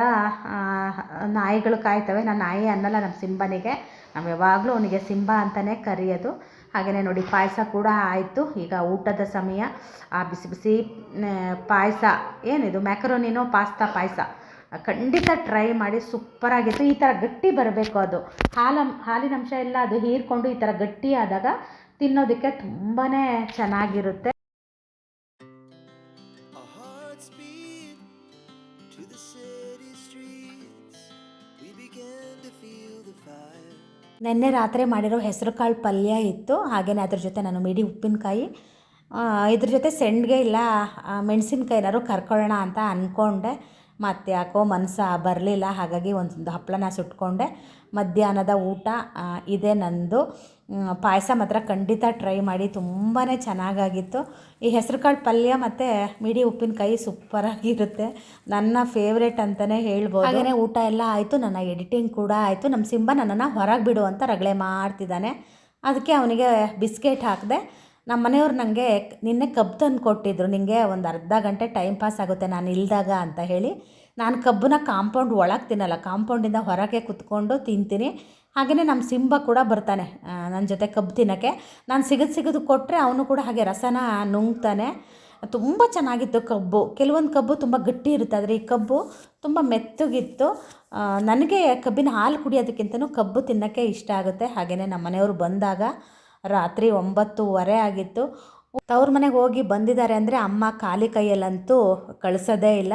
ನಾಯಿಗಳು ಕಾಯ್ತವೆ. ನಾನು ನಾಯಿ ಅನ್ನಲ್ಲ ನಮ್ಮ ಸಿಂಬನಿಗೆ. ನಾವು ಯಾವಾಗಲೂ ಅವನಿಗೆ ಸಿಂಬ ಅಂತಲೇ ಕರೆಯೋದು. ಹಾಗೆಯೇ ನೋಡಿ, ಪಾಯಸ ಕೂಡ ಆಯಿತು. ಈಗ ಊಟದ ಸಮಯ. ಆ ಬಿಸಿ ಬಿಸಿ ಪಾಯಸ. ಏನಿದು? ಮ್ಯಾಕರೋನಿನೋ ಪಾಸ್ತಾ ಪಾಯಸ. ಖಂಡಿತ ಟ್ರೈ ಮಾಡಿ ಸೂಪರಾಗಿತ್ತು. ಈ ಥರ ಗಟ್ಟಿ ಬರಬೇಕು ಅದು. ಹಾಲು, ಹಾಲಿನಂಶ ಎಲ್ಲ ಅದು ಹೀರ್ಕೊಂಡು ಈ ಥರ ಗಟ್ಟಿ ಆದಾಗ ತಿನ್ನೋದಕ್ಕೆ ತುಂಬಾ ಚೆನ್ನಾಗಿರುತ್ತೆ. ನೆನ್ನೆ ರಾತ್ರಿ ಮಾಡಿರೋ ಹೆಸರು ಕಾಳು ಪಲ್ಯ ಇತ್ತು ಹಾಗೆಯೇ ಅದ್ರ ಜೊತೆ ನಾನು ಮಿಡಿ ಉಪ್ಪಿನಕಾಯಿ. ಇದ್ರ ಜೊತೆ ಸೆಂಡ್ಗೆ ಇಲ್ಲ ಮೆಣಸಿನ್ಕಾಯಿ ಏನಾದ್ರು ಕರ್ಕೊಳ್ಳೋಣ ಅಂತ ಅಂದ್ಕೊಂಡೆ ಮತ್ತು ಯಾಕೋ ಮನಸ್ಸು ಬರಲಿಲ್ಲ, ಹಾಗಾಗಿ ಒಂದು ಹಪ್ಪಳನ ಸುಟ್ಕೊಂಡೆ. ಮಧ್ಯಾಹ್ನದ ಊಟ ಇದೆ ನಂದು. ಪಾಯಸ ಮಾತ್ರ ಖಂಡಿತ ಟ್ರೈ ಮಾಡಿ ತುಂಬಾ ಚೆನ್ನಾಗಾಗಿತ್ತು. ಈ ಹೆಸರುಕಾಳು ಪಲ್ಯ ಮತ್ತು ಮಿಡಿ ಉಪ್ಪಿನಕಾಯಿ ಸೂಪರಾಗಿರುತ್ತೆ ನನ್ನ ಫೇವ್ರೇಟ್ ಅಂತಲೇ ಹೇಳ್ಬೋದು. ಹಾಗೆಯೇ ಊಟ ಎಲ್ಲ ಆಯಿತು, ನನ್ನ ಎಡಿಟಿಂಗ್ ಕೂಡ ಆಯಿತು. ನಮ್ಮ ಸಿಂಬ ನನ್ನನ್ನು ಹೊರಗೆ ಬಿಡು ಅಂತ ರಗಳೆ ಮಾಡ್ತಿದ್ದಾನೆ. ಅದಕ್ಕೆ ಅವನಿಗೆ ಬಿಸ್ಕೆಟ್ ಹಾಕಿದೆ. ನಮ್ಮ ಮನೆಯವ್ರು ನನಗೆ ನಿನ್ನೆ ಕಬ್ಬು ತಂದು ಕೊಟ್ಟಿದ್ರು. ನಿನಗೆ ಒಂದು ಅರ್ಧ ಗಂಟೆ ಟೈಮ್ ಪಾಸ್ ಆಗುತ್ತೆ, ನಾನು ಇಲ್ದಾಗ ಅಂತ ಹೇಳಿ. ನಾನು ಕಬ್ಬನ್ನ ಕಾಂಪೌಂಡ್ ಒಳಗೆ ತಿನ್ನಲ್ಲ ಕಾಂಪೌಂಡಿಂದ ಹೊರಗೆ ಕುತ್ಕೊಂಡು ತಿಂತೀನಿ. ಹಾಗೆಯೇ ನಮ್ಮ ಸಿಂಬ ಕೂಡ ಬರ್ತಾನೆ ನನ್ನ ಜೊತೆ ಕಬ್ಬು ತಿನ್ನೋಕ್ಕೆ. ನಾನು ಸಿಗದು ಸಿಗದು ಕೊಟ್ಟರೆ ಅವನು ಕೂಡ ಹಾಗೆ ರಸನ ನುಂಗ್ತಾನೆ. ತುಂಬ ಚೆನ್ನಾಗಿತ್ತು ಕಬ್ಬು. ಕೆಲವೊಂದು ಕಬ್ಬು ತುಂಬ ಗಟ್ಟಿ ಇರುತ್ತೆ, ಆದರೆ ಈ ಕಬ್ಬು ತುಂಬ ಮೆತ್ತಗಿತ್ತು. ನನಗೆ ಕಬ್ಬಿನ ಹಾಲು ಕುಡಿಯೋದಕ್ಕಿಂತನೂ ಕಬ್ಬು ತಿನ್ನೋಕ್ಕೆ ಇಷ್ಟ ಆಗುತ್ತೆ. ಹಾಗೆಯೇ ನಮ್ಮ ಮನೆಯವರು ಬಂದಾಗ ರಾತ್ರಿ ಒಂಬತ್ತುವರೆ ಆಗಿತ್ತು. ತವ್ರ ಮನೆಗೆ ಹೋಗಿ ಬಂದಿದ್ದಾರೆ ಅಂದರೆ ಅಮ್ಮ ಖಾಲಿ ಕೈಯಲ್ಲಂತೂ ಕಳಿಸೋದೇ ಇಲ್ಲ.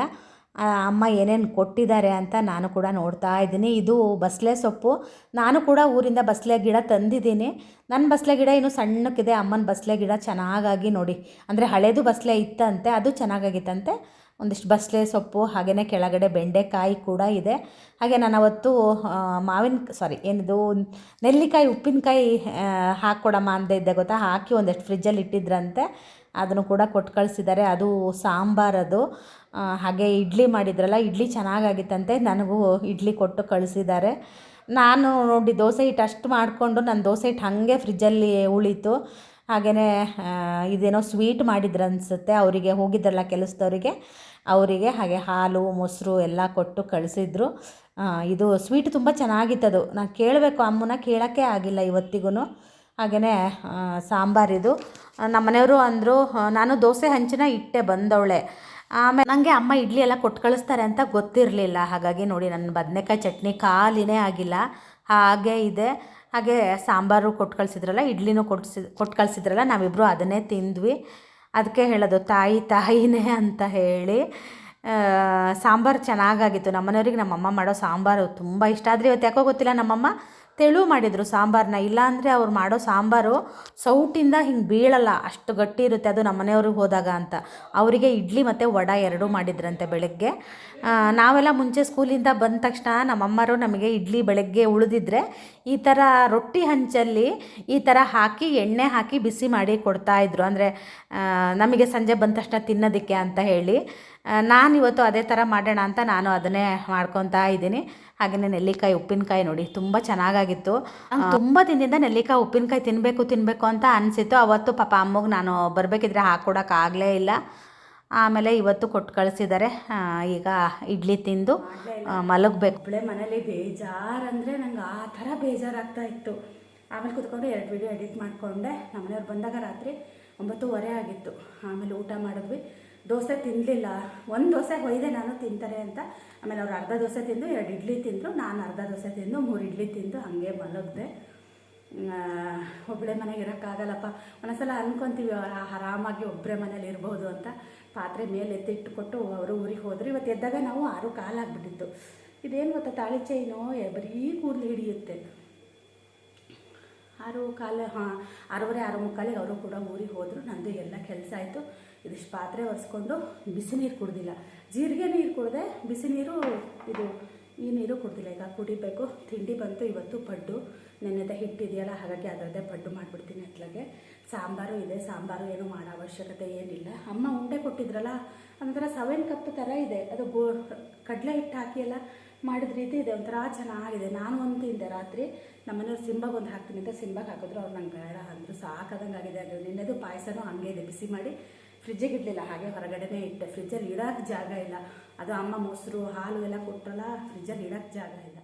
ಅಮ್ಮ ಏನೇನು ಕೊಟ್ಟಿದ್ದಾರೆ ಅಂತ ನಾನು ಕೂಡ ನೋಡ್ತಾ ಇದ್ದೀನಿ. ಇದು ಬಸಳೆ ಸೊಪ್ಪು. ನಾನು ಕೂಡ ಊರಿಂದ ಬಸಳೆ ಗಿಡ ತಂದಿದ್ದೀನಿ. ನನ್ನ ಬಸಳೆ ಗಿಡ ಇನ್ನೂ ಸಣ್ಣಕ್ಕಿದೆ. ಅಮ್ಮನ ಬಸಳೆ ಗಿಡ ಚೆನ್ನಾಗಾಗಿ ನೋಡಿ. ಅಂದರೆ ಹಳೇದು ಬಸಳೆ ಇತ್ತಂತೆ, ಅದು ಚೆನ್ನಾಗಾಗಿತ್ತಂತೆ. ಒಂದಿಷ್ಟು ಬಸಳೆ ಸೊಪ್ಪು ಹಾಗೆಯೇ ಕೆಳಗಡೆ ಬೆಂಡೆಕಾಯಿ ಕೂಡ ಇದೆ. ಹಾಗೆ ನಾನು ಅವತ್ತು ಮಾವಿನ ಸಾರಿ ಏನಿದು, ನೆಲ್ಲಿಕಾಯಿ, ಉಪ್ಪಿನಕಾಯಿ ಹಾಕ್ಕೊಡಮ್ಮ ಅಂದೇ ಇದ್ದೆ ಗೊತ್ತಾ? ಹಾಕಿ ಒಂದಷ್ಟು ಫ್ರಿಜ್ಜಲ್ಲಿ ಇಟ್ಟಿದ್ರಂತೆ. ಅದನ್ನು ಕೂಡ ಕೊಟ್ಟು ಕಳಿಸಿದ್ದಾರೆ. ಅದು ಸಾಂಬಾರದು ಹಾಗೆ ಇಡ್ಲಿ ಮಾಡಿದ್ರಲ್ಲ, ಇಡ್ಲಿ ಚೆನ್ನಾಗಾಗಿತ್ತಂತೆ. ನನಗೂ ಇಡ್ಲಿ ಕೊಟ್ಟು ಕಳಿಸಿದ್ದಾರೆ. ನಾನು ನೋಡಿ, ದೋಸೆ ಹಿಟ್ಟು ಅಷ್ಟು ಮಾಡಿಕೊಂಡು ನನ್ನ ದೋಸೆ ಹಿಟ್ಟು ಹಾಗೆ ಫ್ರಿಜ್ಜಲ್ಲಿ ಉಳೀತು. ಹಾಗೆಯೇ ಇದೇನೋ ಸ್ವೀಟ್ ಮಾಡಿದ್ರು ಅನಿಸುತ್ತೆ. ಅವರಿಗೆ ಹೋಗಿದ್ರಲ್ಲ ಕೆಲಸದವರಿಗೆ. ಅವರಿಗೆ ಹಾಗೆ ಹಾಲು, ಮೊಸರು ಎಲ್ಲ ಕೊಟ್ಟು ಕಳಿಸಿದ್ರು. ಇದು ಸ್ವೀಟ್ ತುಂಬ ಚೆನ್ನಾಗಿತ್ತದು ನಾನು ಕೇಳಬೇಕು, ಅಮ್ಮನ ಕೇಳೋಕ್ಕೆ ಆಗಿಲ್ಲ ಇವತ್ತಿಗೂ ಹಾಗೆಯೇ ಸಾಂಬಾರಿದು ನಮ್ಮ ಮನೆಯವರು ಅಂದರು ನಾನು ದೋಸೆ ಹಂಚಿನ ಇಟ್ಟೆ ಬಂದವಳೆ. ಆಮೇಲೆ ನನಗೆ ಅಮ್ಮ ಇಡ್ಲಿ ಎಲ್ಲ ಕೊಟ್ಟು ಕಳಿಸ್ತಾರೆ ಅಂತ ಗೊತ್ತಿರಲಿಲ್ಲ. ಹಾಗಾಗಿ ನೋಡಿ, ನನ್ನ ಬದನೆಕಾಯಿ ಚಟ್ನಿ ಖಾಲಿನೇ ಆಗಿಲ್ಲ. ಹಾಗೆ ಇದೆ. ಹಾಗೆ ಸಾಂಬಾರು ಕೊಟ್ಟು ಕಳಿಸಿದ್ರಲ್ಲ ಇಡ್ಲಿನೂ ಕೊಡ್ಸಿ ಕೊಟ್ಟು ಕಳಿಸಿದ್ರಲ್ಲ ನಾವಿಬ್ಬರು ಅದನ್ನೇ ತಿಂದ್ವಿ. ಅದಕ್ಕೆ ಹೇಳೋದು, ತಾಯಿ, ತಾಯಿನೇ ಅಂತ ಹೇಳಿ ಸಾಂಬಾರು ಚೆನ್ನಾಗಾಗಿತ್ತು. ನಮ್ಮನೆಯವ್ರಿಗೆ ನಮ್ಮಮ್ಮ ಮಾಡೋ ಸಾಂಬಾರು ತುಂಬ ಇಷ್ಟ. ಆದರೆ ಇವತ್ತು ಯಾಕೋ ಗೊತ್ತಿಲ್ಲ ನಮ್ಮಮ್ಮ ತೆಳು ಮಾಡಿದರು ಸಾಂಬಾರನ್ನ ಇಲ್ಲಾಂದರೆ ಅವ್ರು ಮಾಡೋ ಸಾಂಬಾರು ಸೌಟಿಂದ ಹಿಂಗೆ ಬೀಳಲ್ಲ. ಅಷ್ಟು ಗಟ್ಟಿ ಇರುತ್ತೆ ಅದು ನಮ್ಮ ಮನೆಯವ್ರಿಗೆ ಹೋದಾಗ ಅಂತ. ಅವರಿಗೆ ಇಡ್ಲಿ ಮತ್ತು ವಡ ಎರಡೂ ಮಾಡಿದ್ರಂತೆ ಬೆಳಗ್ಗೆ. ನಾವೆಲ್ಲ ಮುಂಚೆ ಸ್ಕೂಲಿಂದ ಬಂದ ತಕ್ಷಣ ನಮ್ಮಮ್ಮರು ನಮಗೆ ಇಡ್ಲಿ ಬೆಳಗ್ಗೆ ಉಳಿದಿದ್ರೆ ಈ ಥರ ರೊಟ್ಟಿ ಹಂಚಲ್ಲಿ ಈ ಥರ ಹಾಕಿ, ಎಣ್ಣೆ ಹಾಕಿ ಬಿಸಿ ಮಾಡಿ ಕೊಡ್ತಾಯಿದ್ರು ಅಂದರೆ ನಮಗೆ ಸಂಜೆ ಬಂದ ತಕ್ಷಣ ತಿನ್ನೋದಕ್ಕೆ ಅಂತ ಹೇಳಿ. ನಾನು ಇವತ್ತು ಅದೇ ಥರ ಮಾಡೋಣ ಅಂತ ನಾನು ಅದನ್ನೇ ಮಾಡ್ಕೊತಾ ಇದ್ದೀನಿ. ಹಾಗೆಯೇ ನೆಲ್ಲಿಕಾಯಿ ಉಪ್ಪಿನಕಾಯಿ ನೋಡಿ ತುಂಬ ಚೆನ್ನಾಗಾಗಿತ್ತು. ನಂಗ್ ತುಂಬ ದಿನದಿಂದ ನೆಲ್ಲಿಕಾಯಿ ಉಪ್ಪಿನಕಾಯಿ ತಿನ್ನಬೇಕು ತಿನ್ನಬೇಕು ಅಂತ ಅನಿಸಿತ್ತು. ಅವತ್ತು ಪಾಪ ಅಮ್ಮಗೆ ನಾನು ಬರಬೇಕಿದ್ರೆ ಹಾಕ್ಕೊಡೋಕ್ಕಾಗಲೇ ಇಲ್ಲ. ಆಮೇಲೆ ಇವತ್ತು ಕೊಟ್ಟು ಕಳಿಸಿದ್ದಾರೆ ಈಗ ಇಡ್ಲಿ ತಿಂದು ಮಲಗಬೇಕು. ಒಬ್ಬಳೆ ಮನೇಲಿ ಬೇಜಾರಂದರೆ ನಂಗೆ ಆ ಥರ ಬೇಜಾರಾಗ್ತಾ ಇತ್ತು. ಆಮೇಲೆ ಕುತ್ಕೊಂಡು ಎರಡು ವಿಡಿಯೋ ಎಡಿಟ್ ಮಾಡಿಕೊಂಡೆ. ನಮ್ಮನೆಯವ್ರು ಬಂದಾಗ ರಾತ್ರಿ ಒಂಬತ್ತುವರೆ ಆಗಿತ್ತು. ಆಮೇಲೆ ಊಟ ಮಾಡಿದ್ವಿ. ದೋಸೆ ತಿನ್ನಲಿಲ್ಲ ಒಂದು ದೋಸೆ ಹೊಯ್ದೆ ನಾನು ತಿಂತಾರೆ ಅಂತ. ಆಮೇಲೆ ಅವ್ರು ಅರ್ಧ ದೋಸೆ ತಿಂದು ಎರಡು ಇಡ್ಲಿ ತಿಂದರು, ನಾನು ಅರ್ಧ ದೋಸೆ ತಿಂದು ಮೂರು ಇಡ್ಲಿ ತಿಂದು ಹಾಗೆ ಮಲಗಿದೆ. ಒಬ್ಬಳೆ ಮನೆಗೆ ಇರೋಕ್ಕಾಗಲ್ಲಪ್ಪ. ಒಂದೊಂದ್ಸಲ ಅನ್ಕೊಂತೀವಿ ಆ- ಆರಾಮಾಗಿ ಒಬ್ಬರೇ ಮನೇಲಿ ಇರ್ಬೋದು ಅಂತ. ಪಾತ್ರೆ ಮೇಲೆ ಎತ್ತಿಟ್ಟುಕೊಟ್ಟು ಅವರು ಊರಿಗೆ ಹೋದ್ರು. ಇವತ್ತು ಎದ್ದಾಗ ನಾವು ಆರು ಕಾಲಾಗ್ಬಿಟ್ಟಿತ್ತು ಇದೇನು ಗೊತ್ತಾ, ತಾಳಿ ಚೈನು ಬರೀ ಕೂದಲು ಹಿಡಿಯುತ್ತೆ. ಆರು ಕಾಲು, ಹಾಂ, ಆರೂವರೆ, ಆರು ಮುಕ್ಕಾಲಿಗೆ ಅವರು ಕೂಡ ಊರಿಗೆ ಹೋದರು. ನಂದು ಎಲ್ಲ ಕೆಲಸ ಆಯಿತು. ಇದಿಷ್ಟು ಪಾತ್ರೆ ಒರೆಸ್ಕೊಂಡು ಬಿಸಿ ನೀರು ಕುಡ್ದಿಲ್ಲ. ಜೀರಿಗೆ ನೀರು ಕುಡಿದೆ ಬಿಸಿ ನೀರು ಇದು ಈ ನೀರು ಕುಡ್ದಿಲ್ಲ. ಈಗ ಕುಡಿಬೇಕು. ತಿಂಡಿ ಬಂತು ಇವತ್ತು ಪಡ್ಡು. ನೆನ್ನೆದ ಹಿಟ್ಟಿದೆಯಲ್ಲ, ಹಾಗಾಗಿ ಅದರದ್ದೇ ಪಡ್ಡು ಮಾಡಿಬಿಡ್ತೀನಿ ಅತ್ಲಾಗೆ ಸಾಂಬಾರು ಇದೆ. ಸಾಂಬಾರು ಏನು ಮಾಡೋ ಅವಶ್ಯಕತೆ ಏನಿಲ್ಲ. ಅಮ್ಮ ಉಂಡೆ ಕೊಟ್ಟಿದ್ರಲ್ಲ ಒಂಥರ ಸವೆನ್ ಕಪ್ ಥರ ಇದೆ. ಅದು ಗೋ, ಕಡಲೆ ಹಿಟ್ಟು ಹಾಕಿ ಎಲ್ಲ ಮಾಡಿದ ರೀತಿ ಇದೆ. ಒಂಥರ ಚೆನ್ನಾಗಿದೆ. ನಾನು ಒಂದು ತಿಂದೆ ರಾತ್ರಿ. ನಮ್ಮನೆಯವ್ರು ಸಿಂಬಾಗ ಒಂದು ಹಾಕ್ತೀನಿ ಅಂತ ಸಿಂಬಾಗ ಹಾಕಿದ್ರು. ಅವ್ರು ನಂಗೆ ಬೇಡ ಅಂದರು. ಸಾಕಾದಂಗೆ ಆಗಿದೆ ಅದು. ನಿನ್ನೆದು ಪಾಯಸನೂ ಹಂಗೆ ಇದೆ. ಬಿಸಿ ಮಾಡಿ ಫ್ರಿಜ್ಜಿಗೆ ಇಡಲಿಲ್ಲ ಹಾಗೆ ಹೊರಗಡೆನೇ ಇಟ್ಟೆ. ಫ್ರಿಜ್ಜಲ್ಲಿ ಇಡೋಕ್ಕೆ ಜಾಗ ಇಲ್ಲ. ಅದು ಅಮ್ಮ ಮೊಸರು, ಹಾಲು ಎಲ್ಲ ಕೊಟ್ಟರಲ್ಲ, ಫ್ರಿಜ್ಜಲ್ಲಿ ಇಡೋಕ್ಕೆ ಜಾಗ ಇಲ್ಲ.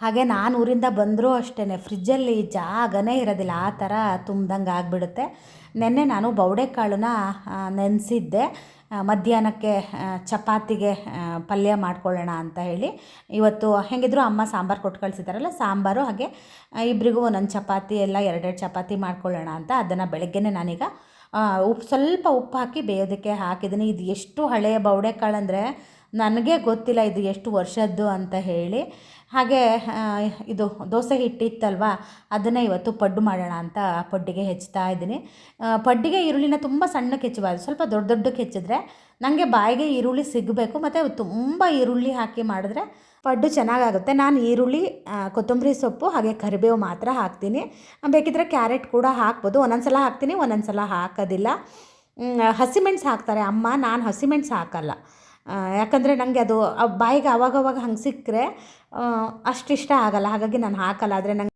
ಹಾಗೆ ನಾನು ಊರಿಂದ ಬಂದರೂ ಅಷ್ಟೇ ಫ್ರಿಜ್ಜಲ್ಲಿ ಜಾಗನೇ ಇರೋದಿಲ್ಲ. ಆ ಥರ ತುಂಬ್ದಂಗೆ ಆಗಿಬಿಡುತ್ತೆ. ನಿನ್ನೆ ನಾನು ಬೌಡೆಕಾಳನ್ನ ನೆನೆಸಿದ್ದೆ. ಮಧ್ಯಾಹ್ನಕ್ಕೆ ಚಪಾತಿಗೆ ಪಲ್ಯ ಮಾಡ್ಕೊಳ್ಳೋಣ ಅಂತ ಹೇಳಿ. ಇವತ್ತು ಹೆಂಗಿದ್ರು ಅಮ್ಮ ಸಾಂಬಾರು ಕೊಟ್ಟು ಕಳಿಸಿದಾರಲ್ಲ, ಸಾಂಬಾರು ಹಾಗೆ ಇಬ್ಬರಿಗೂ ಒಂದೊಂದು ಚಪಾತಿ, ಎಲ್ಲ ಎರಡೆರಡು ಚಪಾತಿ ಮಾಡ್ಕೊಳ್ಳೋಣ ಅಂತ. ಅದನ್ನು ಬೆಳಗ್ಗೆನೇ ನಾನೀಗ ಉಪ್ಪು ಸ್ವಲ್ಪ ಉಪ್ಪು ಹಾಕಿ ಬೇಯೋದಕ್ಕೆ ಹಾಕಿದ್ದೀನಿ. ಇದು ಎಷ್ಟು ಹಳೆಯ ಬೌಡೆಕಾಳಂದರೆ ನನಗೆ ಗೊತ್ತಿಲ್ಲ ಇದು ಎಷ್ಟು ವರ್ಷದ್ದು ಅಂತ ಹೇಳಿ. ಹಾಗೆ ಇದು ದೋಸೆ ಹಿಟ್ಟಿತ್ತಲ್ವ, ಅದನ್ನೇ ಇವತ್ತು ಪಡ್ಡು ಮಾಡೋಣ ಅಂತ ಪಡ್ಡಿಗೆ ಹೆಚ್ಚುತ್ತಾ ಇದ್ದೀನಿ. ಪಡ್ಡಿಗೆ ಈರುಳ್ಳಿನ ತುಂಬ ಸಣ್ಣಕ್ಕೆ ಹೆಚ್ಚಬಾರ್ದು, ಸ್ವಲ್ಪ ದೊಡ್ಡ ದೊಡ್ಡಕ್ಕೆ ಹೆಚ್ಚಿದ್ರೆ ನನಗೆ ಬಾಯಿಗೆ ಈರುಳ್ಳಿ ಸಿಗಬೇಕು, ಮತ್ತು ತುಂಬ ಈರುಳ್ಳಿ ಹಾಕಿ ಮಾಡಿದ್ರೆ ಪಡ್ಡು ಚೆನ್ನಾಗಾಗುತ್ತೆ. ನಾನು ಈರುಳ್ಳಿ ಕೊತ್ತಂಬರಿ ಸೊಪ್ಪು, ಹಾಗೆ ಕರಿಬೇವು ಮಾತ್ರ ಹಾಕ್ತೀನಿ. ಬೇಕಿದ್ರೆ ಕ್ಯಾರೆಟ್ ಕೂಡ ಹಾಕ್ಬೋದು. ಒಂದೊಂದು ಸಲ ಹಾಕ್ತೀನಿ ಒಂದೊಂದು ಸಲ ಹಾಕೋದಿಲ್ಲ ಹಸಿಮೆಣ್ಸು ಹಾಕ್ತಾರೆ ಅಮ್ಮ. ನಾನು ಹಸಿಮೆಣ್ಸು ಹಾಕಲ್ಲ. ಯಾಕಂದರೆ ನನಗೆ ಅದು ಬಾಯಿಗೆ ಅವಾಗವಾಗ ಹಂಗೆ ಸಿಕ್ಕರೆ ಅಷ್ಟಿಷ್ಟ ಆಗಲ್ಲ. ಹಾಗಾಗಿ ನಾನು ಹಾಕಲ್ಲ. ಆದರೆ ನಂಗೆ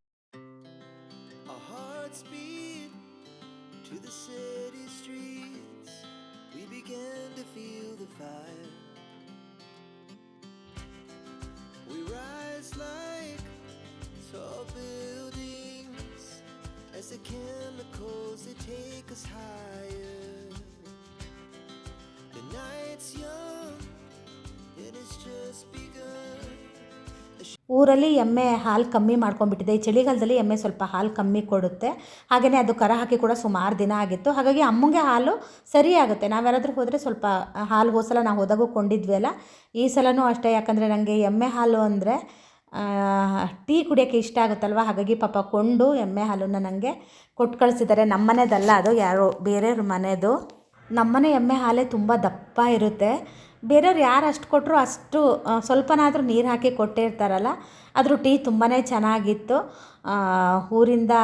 ಊರಲ್ಲಿ ಎಮ್ಮೆ ಹಾಲು ಕಮ್ಮಿ ಮಾಡ್ಕೊಂಡ್ಬಿಟ್ಟಿದೆ. ಈ ಚಳಿಗಾಲದಲ್ಲಿ ಎಮ್ಮೆ ಸ್ವಲ್ಪ ಹಾಲು ಕಮ್ಮಿ ಕೊಡುತ್ತೆ. ಹಾಗೆಯೇ ಅದು ಕರ ಹಾಕಿ ಕೂಡ ಸುಮಾರು ದಿನ ಆಗಿತ್ತು. ಹಾಗಾಗಿ ಅಮ್ಮಂಗೆ ಹಾಲು ಸರಿಯಾಗುತ್ತೆ ನಾವ್ಯಾರಾದ್ರೂ ಹೋದರೆ ಸ್ವಲ್ಪ ಹಾಲು ಹೋಸಲ ನಾವು ಹೋದಾಗೂ ಕೊಂಡಿದ್ವಿ ಅಲ್ಲ? ಈ ಸಲನೂ ಅಷ್ಟೇ. ಯಾಕಂದರೆ ನನಗೆ ಎಮ್ಮೆ ಹಾಲು ಅಂದರೆ ಟೀ ಕುಡಿಯೋಕ್ಕೆ ಇಷ್ಟ ಆಗುತ್ತಲ್ವ? ಹಾಗಾಗಿ ಪಾಪ ಕೊಂಡು ಎಮ್ಮೆ ಹಾಲನ್ನು ನನಗೆ ಕೊಟ್ಟು ಕಳಿಸಿದ್ದಾರೆ. ನಮ್ಮ ಮನೆದಲ್ಲ ಅದು ಯಾರೋ, ಬೇರೆಯವ್ರ ಮನೆದು. ನಮ್ಮನೆ ಎಮ್ಮೆ ಹಾಲೇ ತುಂಬ ದಪ್ಪ ಇರುತ್ತೆ. ಬೇರೆಯವ್ರು ಯಾರು ಅಷ್ಟು ಕೊಟ್ಟರು ಅಷ್ಟು ಸ್ವಲ್ಪನಾದರೂ ನೀರು ಹಾಕಿ ಕೊಟ್ಟಿರ್ತಾರಲ್ಲ ಅದ್ರ ಟೀ ತುಂಬಾ ಚೆನ್ನಾಗಿತ್ತು. ಊರಿಂದ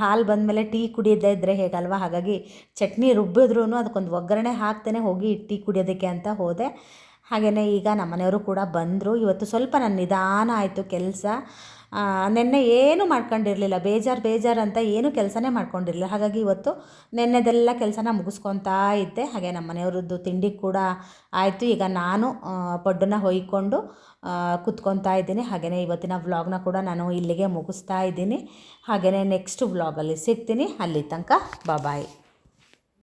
ಹಾಲು ಬಂದಮೇಲೆ ಟೀ ಕುಡಿಯೋದೇ ಇದ್ದರೆ ಹೇಗಲ್ವ? ಹಾಗಾಗಿ ಚಟ್ನಿ ರುಬ್ಬಿದ್ರೂ ಅದಕ್ಕೊಂದು ಒಗ್ಗರಣೆ ಹಾಕ್ತೇನೆ, ಹೋಗಿ ಟೀ ಕುಡಿಯೋದಕ್ಕೆ ಅಂತ ಹೋದೆ. ಹಾಗೆಯೇ ಈಗ ನಮ್ಮನೆಯವರು ಕೂಡ ಬಂದರು. ಇವತ್ತು ಸ್ವಲ್ಪ ನನ್ನ ನಿಧಾನ ಆಯಿತು ಕೆಲಸ. ನಿನ್ನೆ ಏನೂ ಮಾಡ್ಕೊಂಡಿರಲಿಲ್ಲ. ಬೇಜಾರು ಬೇಜಾರು ಅಂತ ಏನೂ ಕೆಲಸನೇ ಮಾಡ್ಕೊಂಡಿರಲಿಲ್ಲ. ಹಾಗಾಗಿ ಇವತ್ತು ನೆನ್ನೆದೆಲ್ಲ ಕೆಲಸನ ಮುಗಿಸ್ಕೊತಾ ಇದ್ದೆ. ಹಾಗೆ ನಮ್ಮ ಮನೆಯವ್ರದ್ದು ತಿಂಡಿ ಕೂಡ ಆಯಿತು. ಈಗ ನಾನು ಪಡ್ಡನ್ನ ಹೊಯ್ಕೊಂಡು ಕುತ್ಕೊತಾ ಇದ್ದೀನಿ. ಹಾಗೆಯೇ ಇವತ್ತಿನ ವ್ಲಾಗ್ನ ಕೂಡ ನಾನು ಇಲ್ಲಿಗೆ ಮುಗಿಸ್ತಾ ಇದ್ದೀನಿ. ಹಾಗೆಯೇ ನೆಕ್ಸ್ಟ್ ವ್ಲಾಗಲ್ಲಿ ಸಿಗ್ತೀನಿ. ಅಲ್ಲಿ ತನಕ ಬಾಯ್